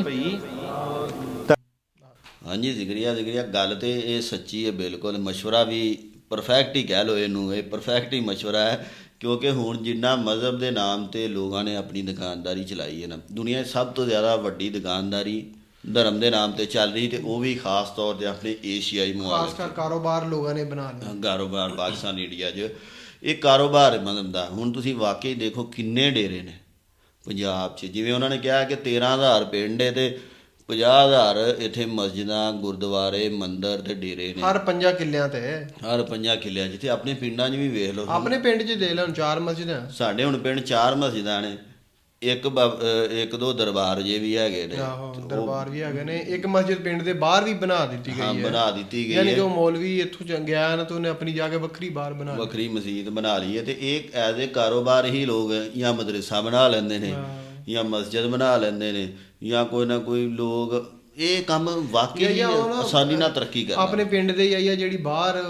ਹਾਂਜੀ ਜ਼ਿਕਰੀਆ ਜ਼ਿਕਰੀਆ ਗੱਲ ਤੇ ਇਹ ਸੱਚੀ ਹੈ ਬਿਲਕੁਲ। ਮਸ਼ਵਰਾ ਵੀ ਪਰਫੈਕਟ ਹੀ ਕਹਿ ਲੋ ਇਹਨੂੰ ਇਹ ਪਰਫੈਕਟ ਹੀ ਮਸ਼ਵਰਾ ਹੈ ਕਿਉਂਕਿ ਹੁਣ ਜਿੰਨਾ ਮਜ਼ਹਬ ਦੇ ਨਾਮ ਤੇ ਲੋਕਾਂ ਨੇ ਆਪਣੀ ਦੁਕਾਨਦਾਰੀ ਚਲਾਈ ਹੈ ਨਾ ਦੁਨੀਆ ਸਭ ਤੋਂ ਜ਼ਿਆਦਾ ਵੱਡੀ ਦੁਕਾਨਦਾਰੀ ਧਰਮ ਦੇ ਨਾਮ ਤੇ ਚੱਲ ਰਹੀ ਤੇ ਉਹ ਵੀ ਖਾਸ ਤੌਰ ਤੇ ਆਪਣੇ ਏਸ਼ੀਆਈ ਮੁਆਲਕ ਕਾਰੋਬਾਰ ਲੋਕਾਂ ਨੇ ਬਣਾ ਲਿਆ। ਕਾਰੋਬਾਰ ਪਾਕਿਸਤਾਨ ਇੰਡੀਆ 'ਚ। ਇਹ ਕਾਰੋਬਾਰ ਹੈ ਮਤਲਬ ਦਾ। ਹੁਣ ਤੁਸੀਂ ਵਾਕਈ ਦੇਖੋ ਕਿੰਨੇ ਡੇਰੇ ਨੇ ਪੰਜਾਬ 'ਚ। ਜਿਵੇਂ ਉਹਨਾਂ ਨੇ ਕਿਹਾ ਕਿ 13000 ਪਿੰਡ ਹੈ ਤੇ 50000 ਇੱਥੇ ਮਸਜਿਦਾਂ ਗੁਰਦੁਆਰੇ ਮੰਦਿਰ ਤੇ ਡੇਰੇ ਨੇ। ਹਰ ਪੰਜਾਂ ਕਿੱਲਿਆਂ ਤੇ। ਹਰ ਪੰਜਾਂ ਕਿੱਲਿਆਂ ਜਿੱਥੇ ਆਪਣੇ ਪਿੰਡਾਂ 'ਚ ਵੀ ਵੇਖ ਲਓ। ਆਪਣੇ ਪਿੰਡ 'ਚ ਦੇ ਲੈਣ ਚਾਰ ਮਸਜਿਦਾਂ। ਸਾਡੇ ਹੁਣ ਪਿੰਡ ਚਾਰ ਮਸਜਿਦਾਂ ਨੇ। ਇੱਕ ਇੱਕ ਦੋ ਦਰਬਾਰ ਜੇ ਵੀ ਹੈਗੇ ਨੇ। ਆਹੋ ਦਰਬਾਰ ਵੀ ਹੈਗੇ ਨੇ। ਇੱਕ ਮਸਜਿਦ ਪਿੰਡ ਦੇ ਬਾਹਰ ਵੀ ਬਣਾ ਦਿੱਤੀ ਹਾਂ ਗਈ ਹੈ। ਬਣਾ ਦਿੱਤੀ ਗਈ ਯਾਨੀ ਹੈ। ਕਿ ਉਹ ਮੌਲਵੀ ਇੱਥੋਂ ਚ ਗਿਆ ਨਾ ਤਾਂ ਉਹਨੇ ਆਪਣੀ ਜਾ ਕੇ ਵੱਖਰੀ ਬਾਹਰ ਬਣਾ ਲਈ ਵੱਖਰੀ ਮਸਜਿਦ ਬਣਾ ਲਈ ਹੈ ਤੇ ਇਹ ਐਜ਼ ਏ ਕਾਰੋਬਾਰ ਹੀ ਲੋਕ ਜਾਂ ਮਦਰਸਾ ਬਣਾ ਲੈਂਦੇ ਨੇ ਜਾਂ ਮਸਜਿਦ ਬਣਾ ਲੈਂਦੇ ਨੇ ਜਾਂ ਕੋਈ ਨਾ ਕੋਈ ਲੋਕ ਇਹ ਕੰਮ ਵਾਕਈ ਹੀ ਜਾਂ ਆਸਾਨੀ ਨਾਲ ਤਰੱਕੀ ਕਰਦਾ ਆਪਣੇ ਪਿੰਡ ਦੇ ਹੀ ਆ ਜਿਹੜੀ ਬਾਹਰ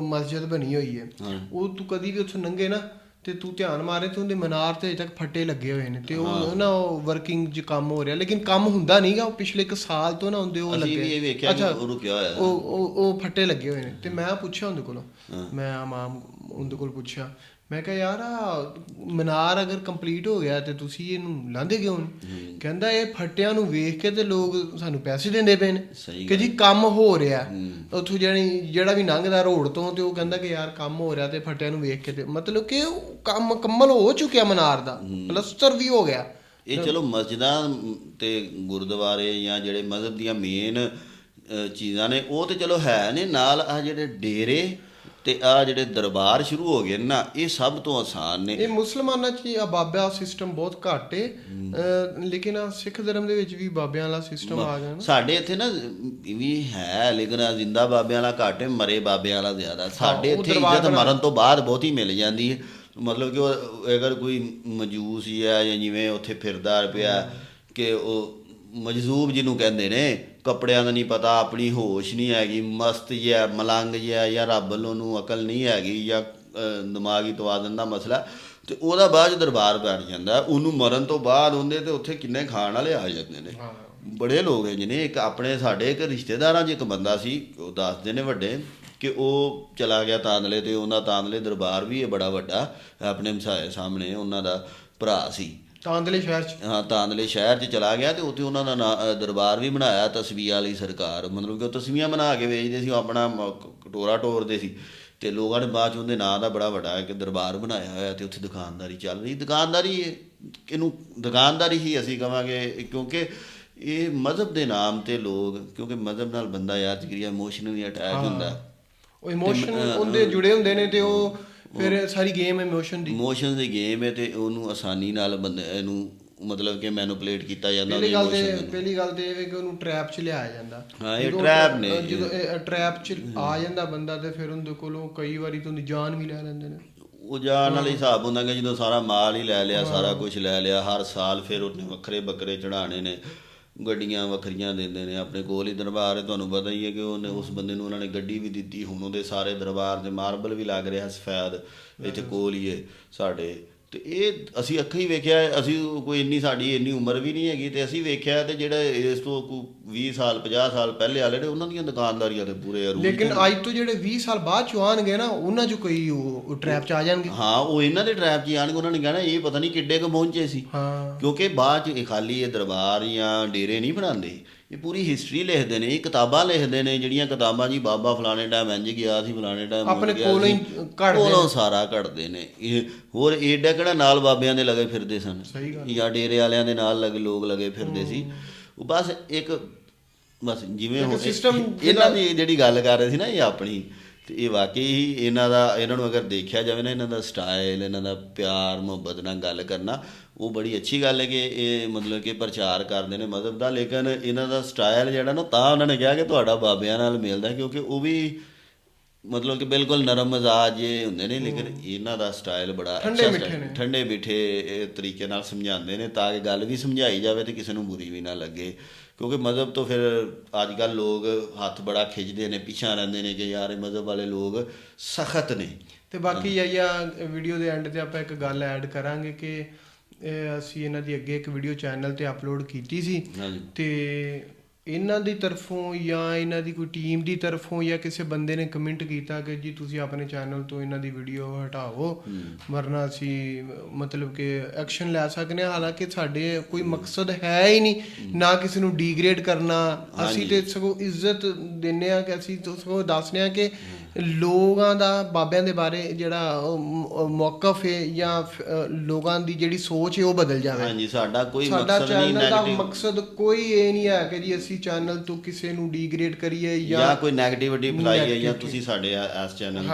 ਮਸਜਿਦ ਬਣੀ ਹੋਈ ਹੈ। ਉਹ ਤੂੰ ਕਦੀ ਵੀ ਉੱਥੋਂ ਲੰਘੇ ਨਾ ਤੇ ਤੂੰ ਧਿਆਨ ਮਾਰੇ ਤੇ ਉਹਦੇ ਮਨਾਰ ਤੇ ਅਜੇ ਤੱਕ ਫੱਟੇ ਲੱਗੇ ਹੋਏ ਨੇ ਤੇ ਉਹ ਨਾ ਉਹ ਵਰਕਿੰਗ 'ਚ ਕੰਮ ਹੋ ਰਿਹਾ ਲੇਕਿਨ ਕੰਮ ਹੁੰਦਾ ਨਹੀਂਗਾ ਉਹ ਪਿਛਲੇ ਇੱਕ ਸਾਲ ਤੋਂ ਨਾ ਹੁੰਦੇ ਉਹ ਅਸੀਂ ਲੱਗੇ। ਵੀ ਇਹ ਵੇਖਿਆ ਉਹ ਰੁਕਿਆ ਹੋਇਆ। ਉਹ ਉਹ ਉਹ ਫੱਟੇ ਲੱਗੇ ਹੋਏ ਨੇ। ਤੇ ਮੈਂ ਪੁੱਛਿਆ ਉਹਦੇ ਕੋਲੋਂ। ਮੈਂ ਆਮਾਮ ਉਹਦੇ ਕੋਲ ਪੁੱਛਿਆ ਮੈਂ ਕਿਹਾ ਯਾਰ ਆ ਮਨਾਰ ਅਗਰ ਕੰਪਲੀਟ ਹੋ ਗਿਆ ਤੇ ਤੁਸੀਂ ਇਹਨੂੰ ਲਾਂਦੇ ਕਿਉਂ ਨਹੀਂ ਕਹਿੰਦਾ ਇਹ ਫੱਟਿਆਂ ਨੂੰ ਵੇਖ ਕੇ ਤੇ ਲੋਕ ਸਾਨੂੰ ਪੈਸੇ ਦਿੰਦੇ ਪਏ ਨੇ। ਕਿ ਜੀ ਕੰਮ ਹੋ ਰਿਹਾ। ਉੱਥੋਂ ਜਿਹੜੀ ਜਿਹੜਾ ਵੀ ਲੰਘਦਾ ਰੋਡ ਤੋਂ ਤੇ ਉਹ ਕਹਿੰਦਾ ਕਿ ਯਾਰ ਕੰਮ ਹੋ ਰਿਹਾ ਤੇ ਫੱਟਿਆਂ ਨੂੰ ਵੇਖ ਕੇ ਤੇ ਮਤਲਬ ਕਿ ਕੰਮ ਮੁਕੰਮਲ ਹੋ ਚੁੱਕਿਆ ਮਨਾਰ ਦਾ। ਪਲਸਟਰ ਵੀ ਹੋ ਗਿਆ। ਇਹ ਚਲੋ ਮਸਜਿਦਾਂ ਤੇ ਗੁਰਦੁਆਰੇ ਜਾਂ ਜਿਹੜੇ ਮਜ਼ਹਬ ਦੀਆਂ ਮੇਨ ਚੀਜ਼ਾਂ ਨੇ ਉਹ ਤੇ ਚਲੋ ਹੈ ਨੇ। ਨਾਲ ਆ ਜਿਹੜੇ ਡੇਰੇ ਤੇ ਆ ਜਿਹੜੇ ਦਰਬਾਰ ਸ਼ੁਰੂ ਹੋ ਗਏ ਨੇ ਇਹ ਸਭ ਤੋਂ ਆਸਾਨ ਨੇ। ਇਹ ਮੁਸਲਮਾਨਾਂ 'ਚ ਆ ਬਾਬਿਆਂ ਸਿਸਟਮ ਬਹੁਤ ਘੱਟ ਏ। ਲੇਕਿਨ ਆਹ ਸਿੱਖ ਧਰਮ ਦੇ ਵਿੱਚ ਵੀ ਬਾਬਿਆਂ ਵਾਲਾ ਸਿਸਟਮ ਆ ਗਿਆ ਨਾ। ਸਾਡੇ ਇੱਥੇ ਨਾ ਵੀ ਹੈ ਲੇਕਿਨ ਆਹ ਜ਼ਿੰਦਾ ਬਾਬਿਆਂ ਵਾਲਾ ਘੱਟ ਹੈ ਮਰੇ ਬਾਬਿਆਂ ਵਾਲਾ ਜ਼ਿਆਦਾ। ਸਾਡੇ ਇੱਥੇ ਇੱਜ਼ਤ ਮਰਨ ਤੋਂ ਬਾਅਦ ਬਹੁਤੀ ਮਿਲ ਜਾਂਦੀ ਹੈ ਮਤਲਬ ਕਿ ਉਹ ਅਗਰ ਕੋਈ ਮਜੂਸ ਹੀ ਹੈ ਜਾਂ ਜਿਵੇਂ ਉੱਥੇ ਫਿਰਦਾ ਪਿਆ ਕਿ ਉਹ ਮਜਜ਼ੂਬ ਜਿਹਨੂੰ ਕਹਿੰਦੇ ਨੇ ਕੱਪੜਿਆਂ ਦਾ ਨਹੀਂ ਪਤਾ ਆਪਣੀ ਹੋਸ਼ ਨਹੀਂ ਹੈਗੀ ਮਸਤ ਜਿਹਾ ਮਲੰਗ ਜਿਹਾ ਜਾਂ ਰੱਬ ਨੂੰ ਅਕਲ ਨਹੀਂ ਹੈਗੀ ਜਾਂ ਦਿਮਾਗੀ ਤਵਾਜ਼ਨ ਦਾ ਮਸਲਾ ਤੇ ਉਹਦਾ ਬਾਅਦ ਦਰਬਾਰ ਬੈਠ ਜਾਂਦਾ। ਉਹਨੂੰ ਮਰਨ ਤੋਂ ਬਾਅਦ ਉਹਦੇ ਤੇ ਉੱਥੇ ਕਿੰਨੇ ਖਾਣ ਵਾਲੇ ਆ ਜਾਂਦੇ ਨੇ। ਬੜੇ ਲੋਕ ਹੈ ਜਿਹਨੇ ਇੱਕ ਆਪਣੇ ਸਾਡੇ ਇੱਕ ਰਿਸ਼ਤੇਦਾਰਾਂ 'ਚ ਇੱਕ ਬੰਦਾ ਸੀ ਉਹ ਦੱਸਦੇ ਨੇ ਵੱਡੇ ਕਿ ਉਹ ਚਲਾ ਗਿਆ ਤਾਂਦਲੇ ਤੇ ਉਹਨਾਂ ਤਾਂਦਲੇ ਦਰਬਾਰ ਵੀ ਹੈ ਬੜਾ ਵੱਡਾ ਆਪਣੇ ਮਸਾਏ ਸਾਹਮਣੇ ਉਹਨਾਂ ਦਾ ਭਰਾ ਸੀ। ਤਾਂਦਲੇ ਸ਼ਹਿਰ 'ਚ। ਹਾਂ ਤਾਂਦਲੇ ਸ਼ਹਿਰ 'ਚ ਚਲਾ ਗਿਆ ਤੇ ਉੱਥੇ ਉਹਨਾਂ ਦਾ ਦਰਬਾਰ ਵੀ ਬਣਾਇਆ ਤਸਵੀਆਂ ਵਾਲੀ ਸਰਕਾਰ। ਮਤਲਬ ਕਿ ਉਹ ਤਸਵੀਆਂ ਬਣਾ ਕੇ ਵੇਚਦੇ ਸੀ ਉਹ ਆਪਣਾ ਕਟੋਰਾ ਟੋਰਦੇ ਸੀ। ਤੇ ਲੋਕਾਂ ਨੇ ਬਾਅਦ ਚ ਉਹਦੇ ਨਾਂ ਦਾ ਬੜਾ ਵੱਡਾ ਇੱਕ ਦਰਬਾਰ ਬਣਾਇਆ ਹੋਇਆ ਤੇ ਉੱਥੇ ਦੁਕਾਨਦਾਰੀ ਚੱਲ ਰਹੀ। ਦੁਕਾਨਦਾਰੀ ਇਹ- ਇਹਨੂੰ ਦੁਕਾਨਦਾਰੀ ਹੀ ਅਸੀਂ ਕਵਾਂਗੇ ਕਿਉਂਕਿ ਇਹ ਮਜ਼ਹਬ ਦੇ ਨਾਮ ਤੇ ਲੋਕ ਕਿਉਂਕਿ ਮਜ਼ਹਬ ਨਾਲ ਬੰਦਾ ਯਾਰ ਜਿਗਰੀ ਇਮੋਸ਼ਨਲੀ ਅਟੈਚ ਹੁੰਦਾ। ਉਹ ਇਮੋਸ਼ਨ ਉਹਦੇ ਜੁੜੇ ਹੁੰਦੇ ਨੇ ਤੇ ਉਹ ਫਿਰ ਸਾਰੀ ਗੇਮ ਇਮੋਸ਼ਨ ਦੀ। ਇਮੋਸ਼ਨਸ ਦੀ ਗੇਮ ਹੈ ਤੇ ਉਹਨੂੰ ਆਸਾਨੀ ਨਾਲ ਬੰਦੇ ਇਹਨੂੰ ਮਤਲਬ ਕਿ ਮੈਨੂਪਲੇਟ ਕੀਤਾ ਜਾਂਦਾ ਪਹਿਲੀ ਗੱਲ ਤੇ emotion। ਪਹਿਲੀ ਗੱਲ ਤੇ ਇਹ ਵੀ ਕਿ ਉਹਨੂੰ ਟ੍ਰੈਪ 'ਚ ਲਿਆਇਆ ਜਾਂਦਾ। ਹਾਂ, ਇਹ ਜਦੋਂ trap ਨੇ। ਅਹ ਜਦੋਂ ਇਹ। ਟ੍ਰੈਪ 'ਚ ਆ ਜਾਂਦਾ ਬੰਦਾ ਤੇ ਫਿਰ ਉਹਦੇ ਕੋਲੋਂ ਕਈ ਵਾਰੀ ਤੋਂ ਜਾਨ ਵੀ ਲੈ ਲੈਂਦੇ ਨੇ। ਉਹ ਜਾਣ ਵਾਲੇ ਹਿਸਾਬ ਹੁੰਦਾ ਕਿ ਜਦੋਂ ਸਾਰਾ ਮਾਲ ਹੀ ਲੈ ਲਿਆ ਸਾਰਾ ਕੁਝ ਲੈ ਲਿਆ ਹਰ ਸਾਲ ਫਿਰ ਉਹਨੇ ਵੱਖਰੇ ਬੱਕਰੇ ਚੜਾਣੇ ਨੇ। ਗੱਡੀਆਂ ਵੱਖਰੀਆਂ ਦਿੰਦੇ ਨੇ ਆਪਣੇ ਕੋਲ ਹੀ ਦਰਬਾਰ ਹੈ ਤੁਹਾਨੂੰ ਪਤਾ ਹੀ ਹੈ ਕਿ ਉਹਨੇ ਉਸ ਬੰਦੇ ਨੂੰ ਉਹਨਾਂ ਨੇ ਗੱਡੀ ਵੀ ਦਿੱਤੀ ਹੁਣ ਉਹਦੇ ਸਾਰੇ ਦਰਬਾਰ ਦੇ ਮਾਰਬਲ ਵੀ ਲੱਗ ਰਿਹਾ ਸਫੈਦ ਇੱਥੇ ਕੋਲ ਹੀ ਹੈ ਸਾਡੇ ਤੇ ਇਹ ਅਸੀਂ ਅੱਖੀਂ ਵੇਖਿਆ ਹੈ, ਅਸੀਂ ਕੋਈ ਇੰਨੀ ਸਾਡੀ ਇੰਨੀ ਉਮਰ ਵੀ ਨਹੀਂ ਹੈਗੀ ਤੇ ਅਸੀਂ ਵੇਖਿਆ ਤੇ ਜਿਹੜਾ ਇਸ ਤੋਂ ਕੋਈ 20 ਸਾਲ 50 ਸਾਲ ਪਹਿਲੇ ਵਾਲੇ ਨੇ ਉਹਨਾਂ ਦੀਆਂ ਦੁਕਾਨਦਾਰੀਆਂ ਤੇ ਪੂਰੇ ਅਰੂਜ ਲੇਕਿਨ ਅੱਜ ਤੋਂ ਜਿਹੜੇ 20 ਸਾਲ ਬਾਅਦ ਚ ਆਣਗੇ ਨਾ ਉਹਨਾਂ ਚ ਕੋਈ ਉਹ ਟ੍ਰੈਪ 'ਚ ਆ ਜਾਣਗੇ। ਹਾਂ ਉਹ ਇਹਨਾਂ ਦੇ ਟ੍ਰੈਪ 'ਚ ਆਣਗੇ ਉਹਨਾਂ ਨੇ ਕਹਿਣਾ ਇਹ ਪਤਾ ਨਹੀਂ ਕਿੱਡੇ ਕੁ ਪਹੁੰਚੇ ਸੀ। ਹਾਂ। ਕਿਉਂਕਿ ਬਾਅਦ ਚ ਇਹ ਖਾਲੀ ਇਹ ਦਰਬਾਰ ਜਾਂ ਡੇਰੇ ਨਹੀਂ ਬਣਾਉਂਦੇ। ਇਹ ਪੂਰੀ ਹਿਸਟਰੀ ਲਿਖਦੇ ਨੇ ਇਹ ਕਿਤਾਬਾਂ ਲਿਖਦੇ ਨੇ ਜਿਹੜੀਆਂ ਕਿਤਾਬਾਂ ਜੀ ਬਾਬਾ ਫਲਾਣੇ ਟਾਈਮ ਇੰਜ ਗਿਆ ਸੀ ਫਲਾਣੇ ਟਾਈਮ ਆਪਣੇ ਕੋਲੋਂ ਹੀ ਕੱਢਦੇ ਕੋਲੋਂ ਸਾਰਾ ਕੱਢਦੇ ਨੇ। ਇਹ ਹੋਰ ਏਡਾ ਕਿਹੜਾ ਨਾਲ ਬਾਬਿਆਂ ਦੇ ਲਗੇ ਫਿਰਦੇ ਸਨ? ਸਹੀ ਗੱਲ ਜਾਂ ਡੇਰੇ ਵਾਲਿਆਂ ਦੇ ਨਾਲ ਲਗੇ ਲੋਕ ਲਗੇ ਫਿਰਦੇ ਸੀ। ਉਹ ਬਸ ਇੱਕ ਬਸ ਜਿਵੇਂ system ਇਹਨਾਂ ਦੀ ਜਿਹੜੀ ਗੱਲ ਕਰ ਰਹੇ ਸੀ ਨਾ ਇਹ ਆਪਣੀ। ਤੇ ਇਹ ਵਾਕਈ ਹੀ ਇਹਨਾਂ ਦਾ ਇਹਨਾਂ ਨੂੰ ਅਗਰ ਦੇਖਿਆ ਜਾਵੇ ਨਾ ਇਹਨਾਂ ਦਾ ਸਟਾਈਲ ਇਹਨਾਂ ਦਾ ਪਿਆਰ ਮੁਹੱਬਤ ਨਾਲ ਗੱਲ ਕਰਨਾ ਉਹ ਬੜੀ ਅੱਛੀ ਗੱਲ ਹੈ ਕਿ ਇਹ ਮਤਲਬ ਕਿ ਪ੍ਰਚਾਰ ਕਰਦੇ ਨੇ ਮਜ਼ਹਬ ਦਾ ਲੇਕਿਨ ਇਹਨਾਂ ਦਾ ਸਟਾਈਲ ਜਿਹੜਾ ਨਾ ਤਾਂ ਉਹਨਾਂ ਨੇ ਕਿਹਾ ਕਿ ਤੁਹਾਡਾ ਬਾਬਿਆਂ ਨਾਲ ਮਿਲਦਾ ਕਿਉਂਕਿ ਉਹ ਵੀ ਮਤਲਬ ਕਿ ਬਿਲਕੁਲ ਨਰਮ ਮਜ਼ਾਜ ਜੇ ਹੁੰਦੇ ਨੇ ਲੇਕਿਨ ਇਹਨਾਂ ਦਾ ਸਟਾਈਲ ਬੜਾ ਠੰਡੇ ਅੱਛਾ। ਠੰਡੇ ਮਿੱਠੇ ਇਹ ਤਰੀਕੇ ਨਾਲ ਸਮਝਾਉਂਦੇ ਨੇ ਤਾਂ ਕਿ ਗੱਲ ਵੀ ਸਮਝਾਈ ਜਾਵੇ ਤੇ ਕਿਸੇ ਨੂੰ ਬੁਰੀ ਵੀ ਨਾ ਲੱਗੇ ਕਿਉਂਕਿ ਮਜ਼ਹਬ ਤੋਂ ਫਿਰ ਅੱਜ ਕੱਲ ਲੋਕ ਹੱਥ ਬੜਾ ਖਿੱਚਦੇ ਨੇ ਪਿੱਛਾ ਰਹਿੰਦੇ ਨੇ ਕਿ ਯਾਰ ਇਹ ਮਜ਼ਹਬ ਵਾਲੇ ਲੋਕ ਸਖਤ ਨੇ। ਤੇ ਬਾਕੀ ਆਇਆ ਵੀਡੀਓ ਦੇ ਐਂਡ ਤੇ ਆਪਾਂ ਇੱਕ ਗੱਲ ਐਡ ਕਰਾਂਗੇ ਕਿ ਅਸੀਂ ਇਹਨਾਂ ਦੀ ਅੱਗੇ ਇੱਕ ਵੀਡੀਓ ਚੈਨਲ ਤੇ ਅਪਲੋਡ ਕੀਤੀ ਸੀ ਤੇ ਇਹਨਾਂ ਦੀ ਤਰਫੋਂ ਜਾਂ ਇਹਨਾਂ ਦੀ ਕੋਈ ਟੀਮ ਦੀ ਤਰਫੋਂ ਜਾਂ ਕਿਸੇ ਬੰਦੇ ਨੇ ਕਮੈਂਟ ਕੀਤਾ ਕਿ ਜੀ ਤੁਸੀਂ ਆਪਣੇ ਚੈਨਲ ਤੋਂ ਇਹਨਾਂ ਦੀ ਵੀਡੀਓ ਹਟਾਓ ਵਰਨਾ ਅਸੀਂ ਮਤਲਬ ਕਿ ਐਕਸ਼ਨ ਲੈ ਸਕਨੇ ਹਾਂ। ਹਾਲਾਂਕਿ ਸਾਡੇ ਕੋਈ ਮਕਸਦ ਹੈ ਹੀ ਨਹੀਂ ਨਾ ਕਿਸੇ ਨੂੰ ਡੀਗ੍ਰੇਡ ਕਰਨਾ। ਅਸੀਂ ਤੇ ਸਗੋਂ ਇੱਜ਼ਤ ਦਿੰਨੇ ਆ ਕਿ ਅਸੀਂ ਸਗੋਂ ਦੱਸਨੇ ਆ ਕਿ ਲੋਕਾਂ ਦਾ ਬਾਬਿਆਂ ਦੇ ਬਾਰੇ ਜਿਹੜਾ ਮੌਕਫ ਹੈ ਜਾਂ ਲੋਕਾਂ ਦੀ ਜਿਹੜੀ ਸੋਚ ਹੈ ਉਹ ਬਦਲ ਜਾਵੇ। ਹਾਂਜੀ ਸਾਡਾ ਕੋਈ ਸਾਡਾ ਮਕਸਦ ਨਹੀਂ ਚੈਨਲ ਦਾ ਨੈਗੇਟਿਵ ਮਕਸਦ ਕੋਈ ਇਹ ਨਹੀਂ ਹੈ ਕਿ ਜੀ ਅਸੀਂ ਚੈਨਲ ਤੋਂ ਕਿਸੇ ਨੂੰ ਡੀਗ੍ਰੇਡ ਕਰੀਏ ਜਾਂ ਜਾਂ ਕੋਈ ਨੈਗੇਟਿਵਿਟੀ ਫੈਲਾਈਏ ਜਾਂ। ਤੁਸੀਂ ਸਾਡੇ ਇਸ ਚੈਨਲ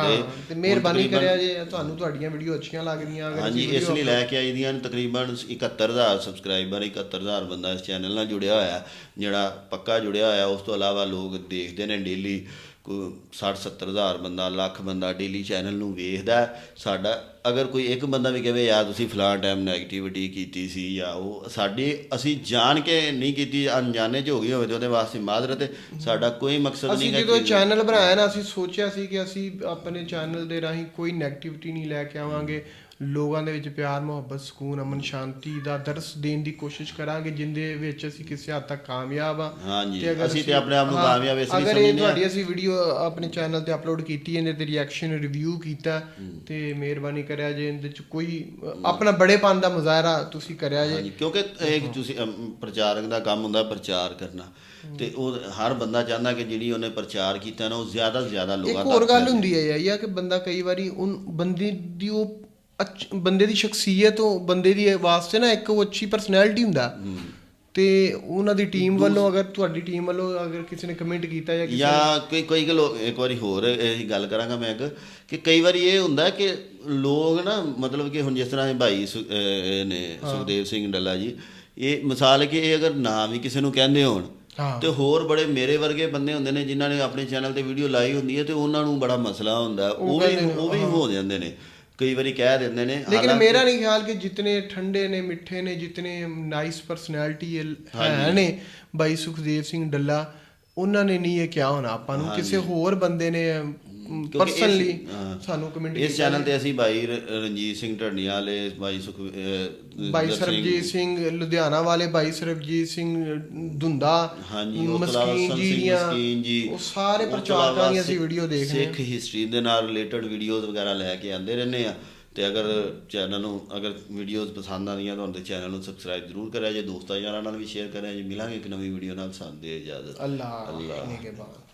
ਤੇ ਮਿਹਰਬਾਨੀ ਕਰਿਆ ਜੇ ਤੁਹਾਨੂੰ ਤੁਹਾਡੀਆਂ ਵੀਡੀਓ ਅੱਛੀਆਂ ਲੱਗਦੀਆਂ ਅਗਰ ਹਾਂਜੀ ਇਸ ਲਈ ਲੈ ਕੇ ਆਈ ਦੀਆਂ ਨੇ ਤਕਰੀਬਨ 71000 ਸਬਸਕ੍ਰਾਈਬਰ 71000 ਬੰਦਾ ਇਸ ਚੈਨਲ ਨਾਲ ਜੁੜਿਆ ਹੋਇਆ ਜਿਹੜਾ ਪੱਕਾ ਜੁੜਿਆ ਹੋਇਆ ਉਸ ਤੋਂ ਇਲਾਵਾ ਲੋਕ ਦੇਖਦੇ ਨੇ ਡੇਲੀ 60 70000 ਬੰਦਾ ਲੱਖ ਬੰਦਾ ਡੇਲੀ ਚੈਨਲ ਨੂੰ ਵੇਖਦਾ। ਸਾਡਾ ਅਗਰ ਕੋਈ ਇੱਕ ਬੰਦਾ ਵੀ ਕਹੇ ਯਾਰ ਤੁਸੀਂ ਫਲਾਂ ਟਾਈਮ ਨੈਗੇਟਿਵਿਟੀ ਕੀਤੀ ਸੀ ਜਾਂ ਉਹ ਸਾਡੀ ਅਸੀਂ ਜਾਣ ਕੇ ਨਹੀਂ ਕੀਤੀ ਅਣਜਾਣੇ ਚ ਹੋ ਗਈ ਹੋਵੇ ਤੇ ਉਹਦੇ ਵਾਸਤੇ ਮਾਜ਼ਰਤ ਸਾਡਾ ਕੋਈ ਮਕਸਦ ਅਸੀਂ ਨਹੀਂ ਹੈ ਜਦੋਂ ਕਿ- ਚੈਨਲ ਬਣਾਇਆ ਨਾ ਅਸੀਂ ਸੋਚਿਆ ਸੀ ਕਿ ਅਸੀਂ ਆਪਣੇ ਚੈਨਲ ਦੇ ਰਾਹੀਂ ਕੋਈ ਨੈਗੇਟਿਵਿਟੀ ਨਹੀਂ ਲੈ ਕੇ ਆਵਾਂਗੇ ਲੋਕਾਂ ਦੇ ਵਿੱਚ ਪਿਆਰ ਮੁਹੱਬਤ ਸਕੂਨ ਅਮਨ ਸ਼ਾਂਤੀ ਦਾ ਦਰਸ ਦੇਣ ਦੀ ਕੋਸ਼ਿਸ਼ ਕਰਾਂਗੇ ਜਿੰਦੇ ਵਿੱਚ ਅਸੀਂ ਕਿਸੇ ਹੱਦ ਤੱਕ ਕਾਮਯਾਬ ਆ ਹਾਂਜੀ, ਤੇ ਅਗਰ ਅਸੀਂ ਤੇ ਆਪਣੇ ਆਪ ਨੂੰ ਕਾਮਯਾਬ ਇਸ ਲਈ ਅਗਰ ਸਮਝਦੇ ਹਾਂ। ਤੁਹਾਡੀ ਅਸੀਂ ਵੀਡੀਓ ਆਪਣੇ ਚੈਨਲ ਤੇ ਅਪਲੋਡ ਕੀਤੀ ਇਹਦੇ ਤੇ ਰਿਐਕਸ਼ਨ ਰਿਵਿਊ ਕੀਤਾ ਤੇ ਮਿਹਰਬਾਨੀ ਕਰਿਆ ਜੇ ਇਹਦੇ ਚ ਕੋਈ ਆਪਣਾ ਬੜੇਪਨ ਦਾ ਮੁਜ਼ਾਹਰਾ ਤੁਸੀਂ ਕਰਿਆ ਜੇ। ਕਿਉਂਕਿ ਇੱਕ ਤੁਸੀਂ ਪ੍ਰਚਾਰਕ ਦਾ ਕੰਮ ਹੁੰਦਾ ਪ੍ਰਚਾਰ ਕਰਨਾ। ਤੇ ਉਹ ਹਰ ਬੰਦਾ ਚਾਹੁੰਦਾ ਕਿ ਜਿਹੜੀ ਉਹਨੇ ਪ੍ਰਚਾਰ ਕੀਤਾ ਨਾ ਉਹ ਜ਼ਿਆਦਾ ਤੋਂ ਜ਼ਿਆਦਾ ਲੋਕਾਂ ਇੱਕ ਤੱਕ ਹੋਰ ਗੱਲ। ਹੁੰਦੀ ਹੈ ਯਾ ਕਿ ਬੰਦਾ ਕਈ ਵਾਰੀ ਉਹ ਬੰਦੇ ਦੀ ਉਹ ਬੰਦੇ ਦੀ ਸ਼ਖਸੀਅਤ ਉਹ ਬੰਦੇ ਦੀ ਵਾਸਤੇ ਨਾ ਇੱਕ ਉਹ ਅੱਛੀ ਪਰਸਨੈਲਿਟੀ ਹੁੰਦਾ। ਤੇ ਉਹਨਾਂ ਦੀ ਟੀਮ ਵੱਲੋਂ ਅਗਰ ਤੁਹਾਡੀ ਟੀਮ ਵੱਲੋਂ ਅਗਰ ਕਿਸੇ ਨੇ ਕਮੈਂਟ ਕੀਤਾ ਜਾਂ ਕਿਸੇ ਜਾਂ ਕੋਈ ਕੋਈ ਲੋਕ ਇੱਕ ਵਾਰੀ ਹੋਰ ਇਹ ਗੱਲ ਕਰਾਂਗਾ ਮੈਂ ਇੱਕ ਕਿ ਕਈ ਵਾਰੀ ਇਹ ਹੁੰਦਾ ਕਿ ਲੋਕ ਨਾ ਮਤਲਬ ਕਿ ਹੁਣ ਜਿਸ ਤਰ੍ਹਾਂ ਇਹ ਭਾਈ ਨੇ ਸੁਖਦੇਵ ਸਿੰਘ ਡੱਲਾ ਜੀ ਇਹ ਮਿਸਾਲ ਕਿ ਇਹ ਅਗਰ ਨਾਮ ਹੀ ਕਿਸੇ ਨੂੰ ਕਹਿੰਦੇ ਹੋਣ। ਤੇ ਹੋਰ ਬੜੇ ਮੇਰੇ ਵਰਗੇ ਬੰਦੇ ਹੁੰਦੇ ਨੇ ਜਿਨ੍ਹਾਂ ਨੇ ਆਪਣੇ ਚੈਨਲ ਤੇ ਵੀਡੀਓ ਲਾਈ ਹੁੰਦੀ ਹੈ ਤੇ ਉਹਨਾਂ ਨੂੰ ਬੜਾ ਮਸਲਾ ਹੁੰਦਾ ਉਹ ਵੀ ਉਹ ਵੀ ਹੋ ਜਾਂਦੇ ਨੇ। ਕਈ ਵਾਰੀ ਕਹਿ ਦਿੰਦੇ ਨੇ ਲੇਕਿਨ ਮੇਰਾ ਨਹੀਂ ਖਿਆਲ ਕਿ ਜਿਤਨੇ ਠੰਡੇ ਨੇ ਮਿੱਠੇ ਨੇ ਜਿਤਨੇ ਨਾਈਸ ਪਰਸਨੈਲਿਟੀ ਹੈ ਨੇ ਬਾਈ ਸੁਖਦੇਵ ਸਿੰਘ ਡੱਲਾ ਉਹਨਾਂ ਨੇ ਨਹੀਂ ਇਹ ਕਿਹਾ ਹੋਣਾ। ਆਪਾਂ ਨੂੰ ਕਿਸੇ ਹੋਰ ਬੰਦੇ ਨੇ ਪਰਸਨਲੀ। ਸਾਨੂੰ ਕਮੈਂਟ ਇਸ ਚੈਨਲ ਤੇ ਅਸੀਂ ਭਾਈ ਰਣਜੀਤ ਸਿੰਘ ਢੰਡੀਆਂ ਵਾਲੇ ਭਾਈ ਸੁਖ ਸਿੰਘ- ਸਰਬਜੀਤ ਸਿੰਘ ਲੁਧਿਆਣਾ ਵਾਲੇ ਬਾਈ ਸਰਬਜੀਤ ਸਿੰਘ ਹਾਂਜੀ ਇਲਾਵਾ ਮਸਕੀਨ ਜੀ ਮਸਕੀਨ ਜੀ। ਉਹ ਸਾਰੇ ਪ੍ਰਚਾਰਕਾਂ ਦੀਆਂ ਅਸੀਂ ਵੀਡੀਓ ਦੇਖਦੇ ਹਾਂ। ਸਿੱਖ ਹਿਸਟਰੀ ਦੇ ਨਾਲ ਰਿਲੇਟਡ ਵੀਡੀਓਜ਼ ਵਗੈਰਾ ਲੈ ਕੇ ਆਉਂਦੇ ਰਹਿੰਦੇ ਆ। ਤੇ ਅਗਰ ਚੈਨਲ ਨੂੰ ਅਗਰ ਵੀਡੀਓਜ਼ ਪਸੰਦ ਆਉਂਦੀਆਂ ਤੁਹਾਨੂੰ ਤੇ ਚੈਨਲ ਨੂੰ ਸਬਸਕ੍ਰਾਈਬ ਜ਼ਰੂਰ ਕਰਿਆ। ਜੇ ਦੋਸਤਾਂ ਯਾਰਾਂ ਨਾਲ ਵੀ ਸ਼ੇਅਰ ਕਰਿਆ ਜੇ ਮਿਲਾਂਗੇ ਇੱਕ ਨਵੀਂ ਵੀਡੀਓ ਨਾਲ ਸਾਨੂੰ ਦੇ ਇਜਾਜ਼ਤ। ਅੱਲਾਹ ਨੇ ਕੇ ਬਾਅਦ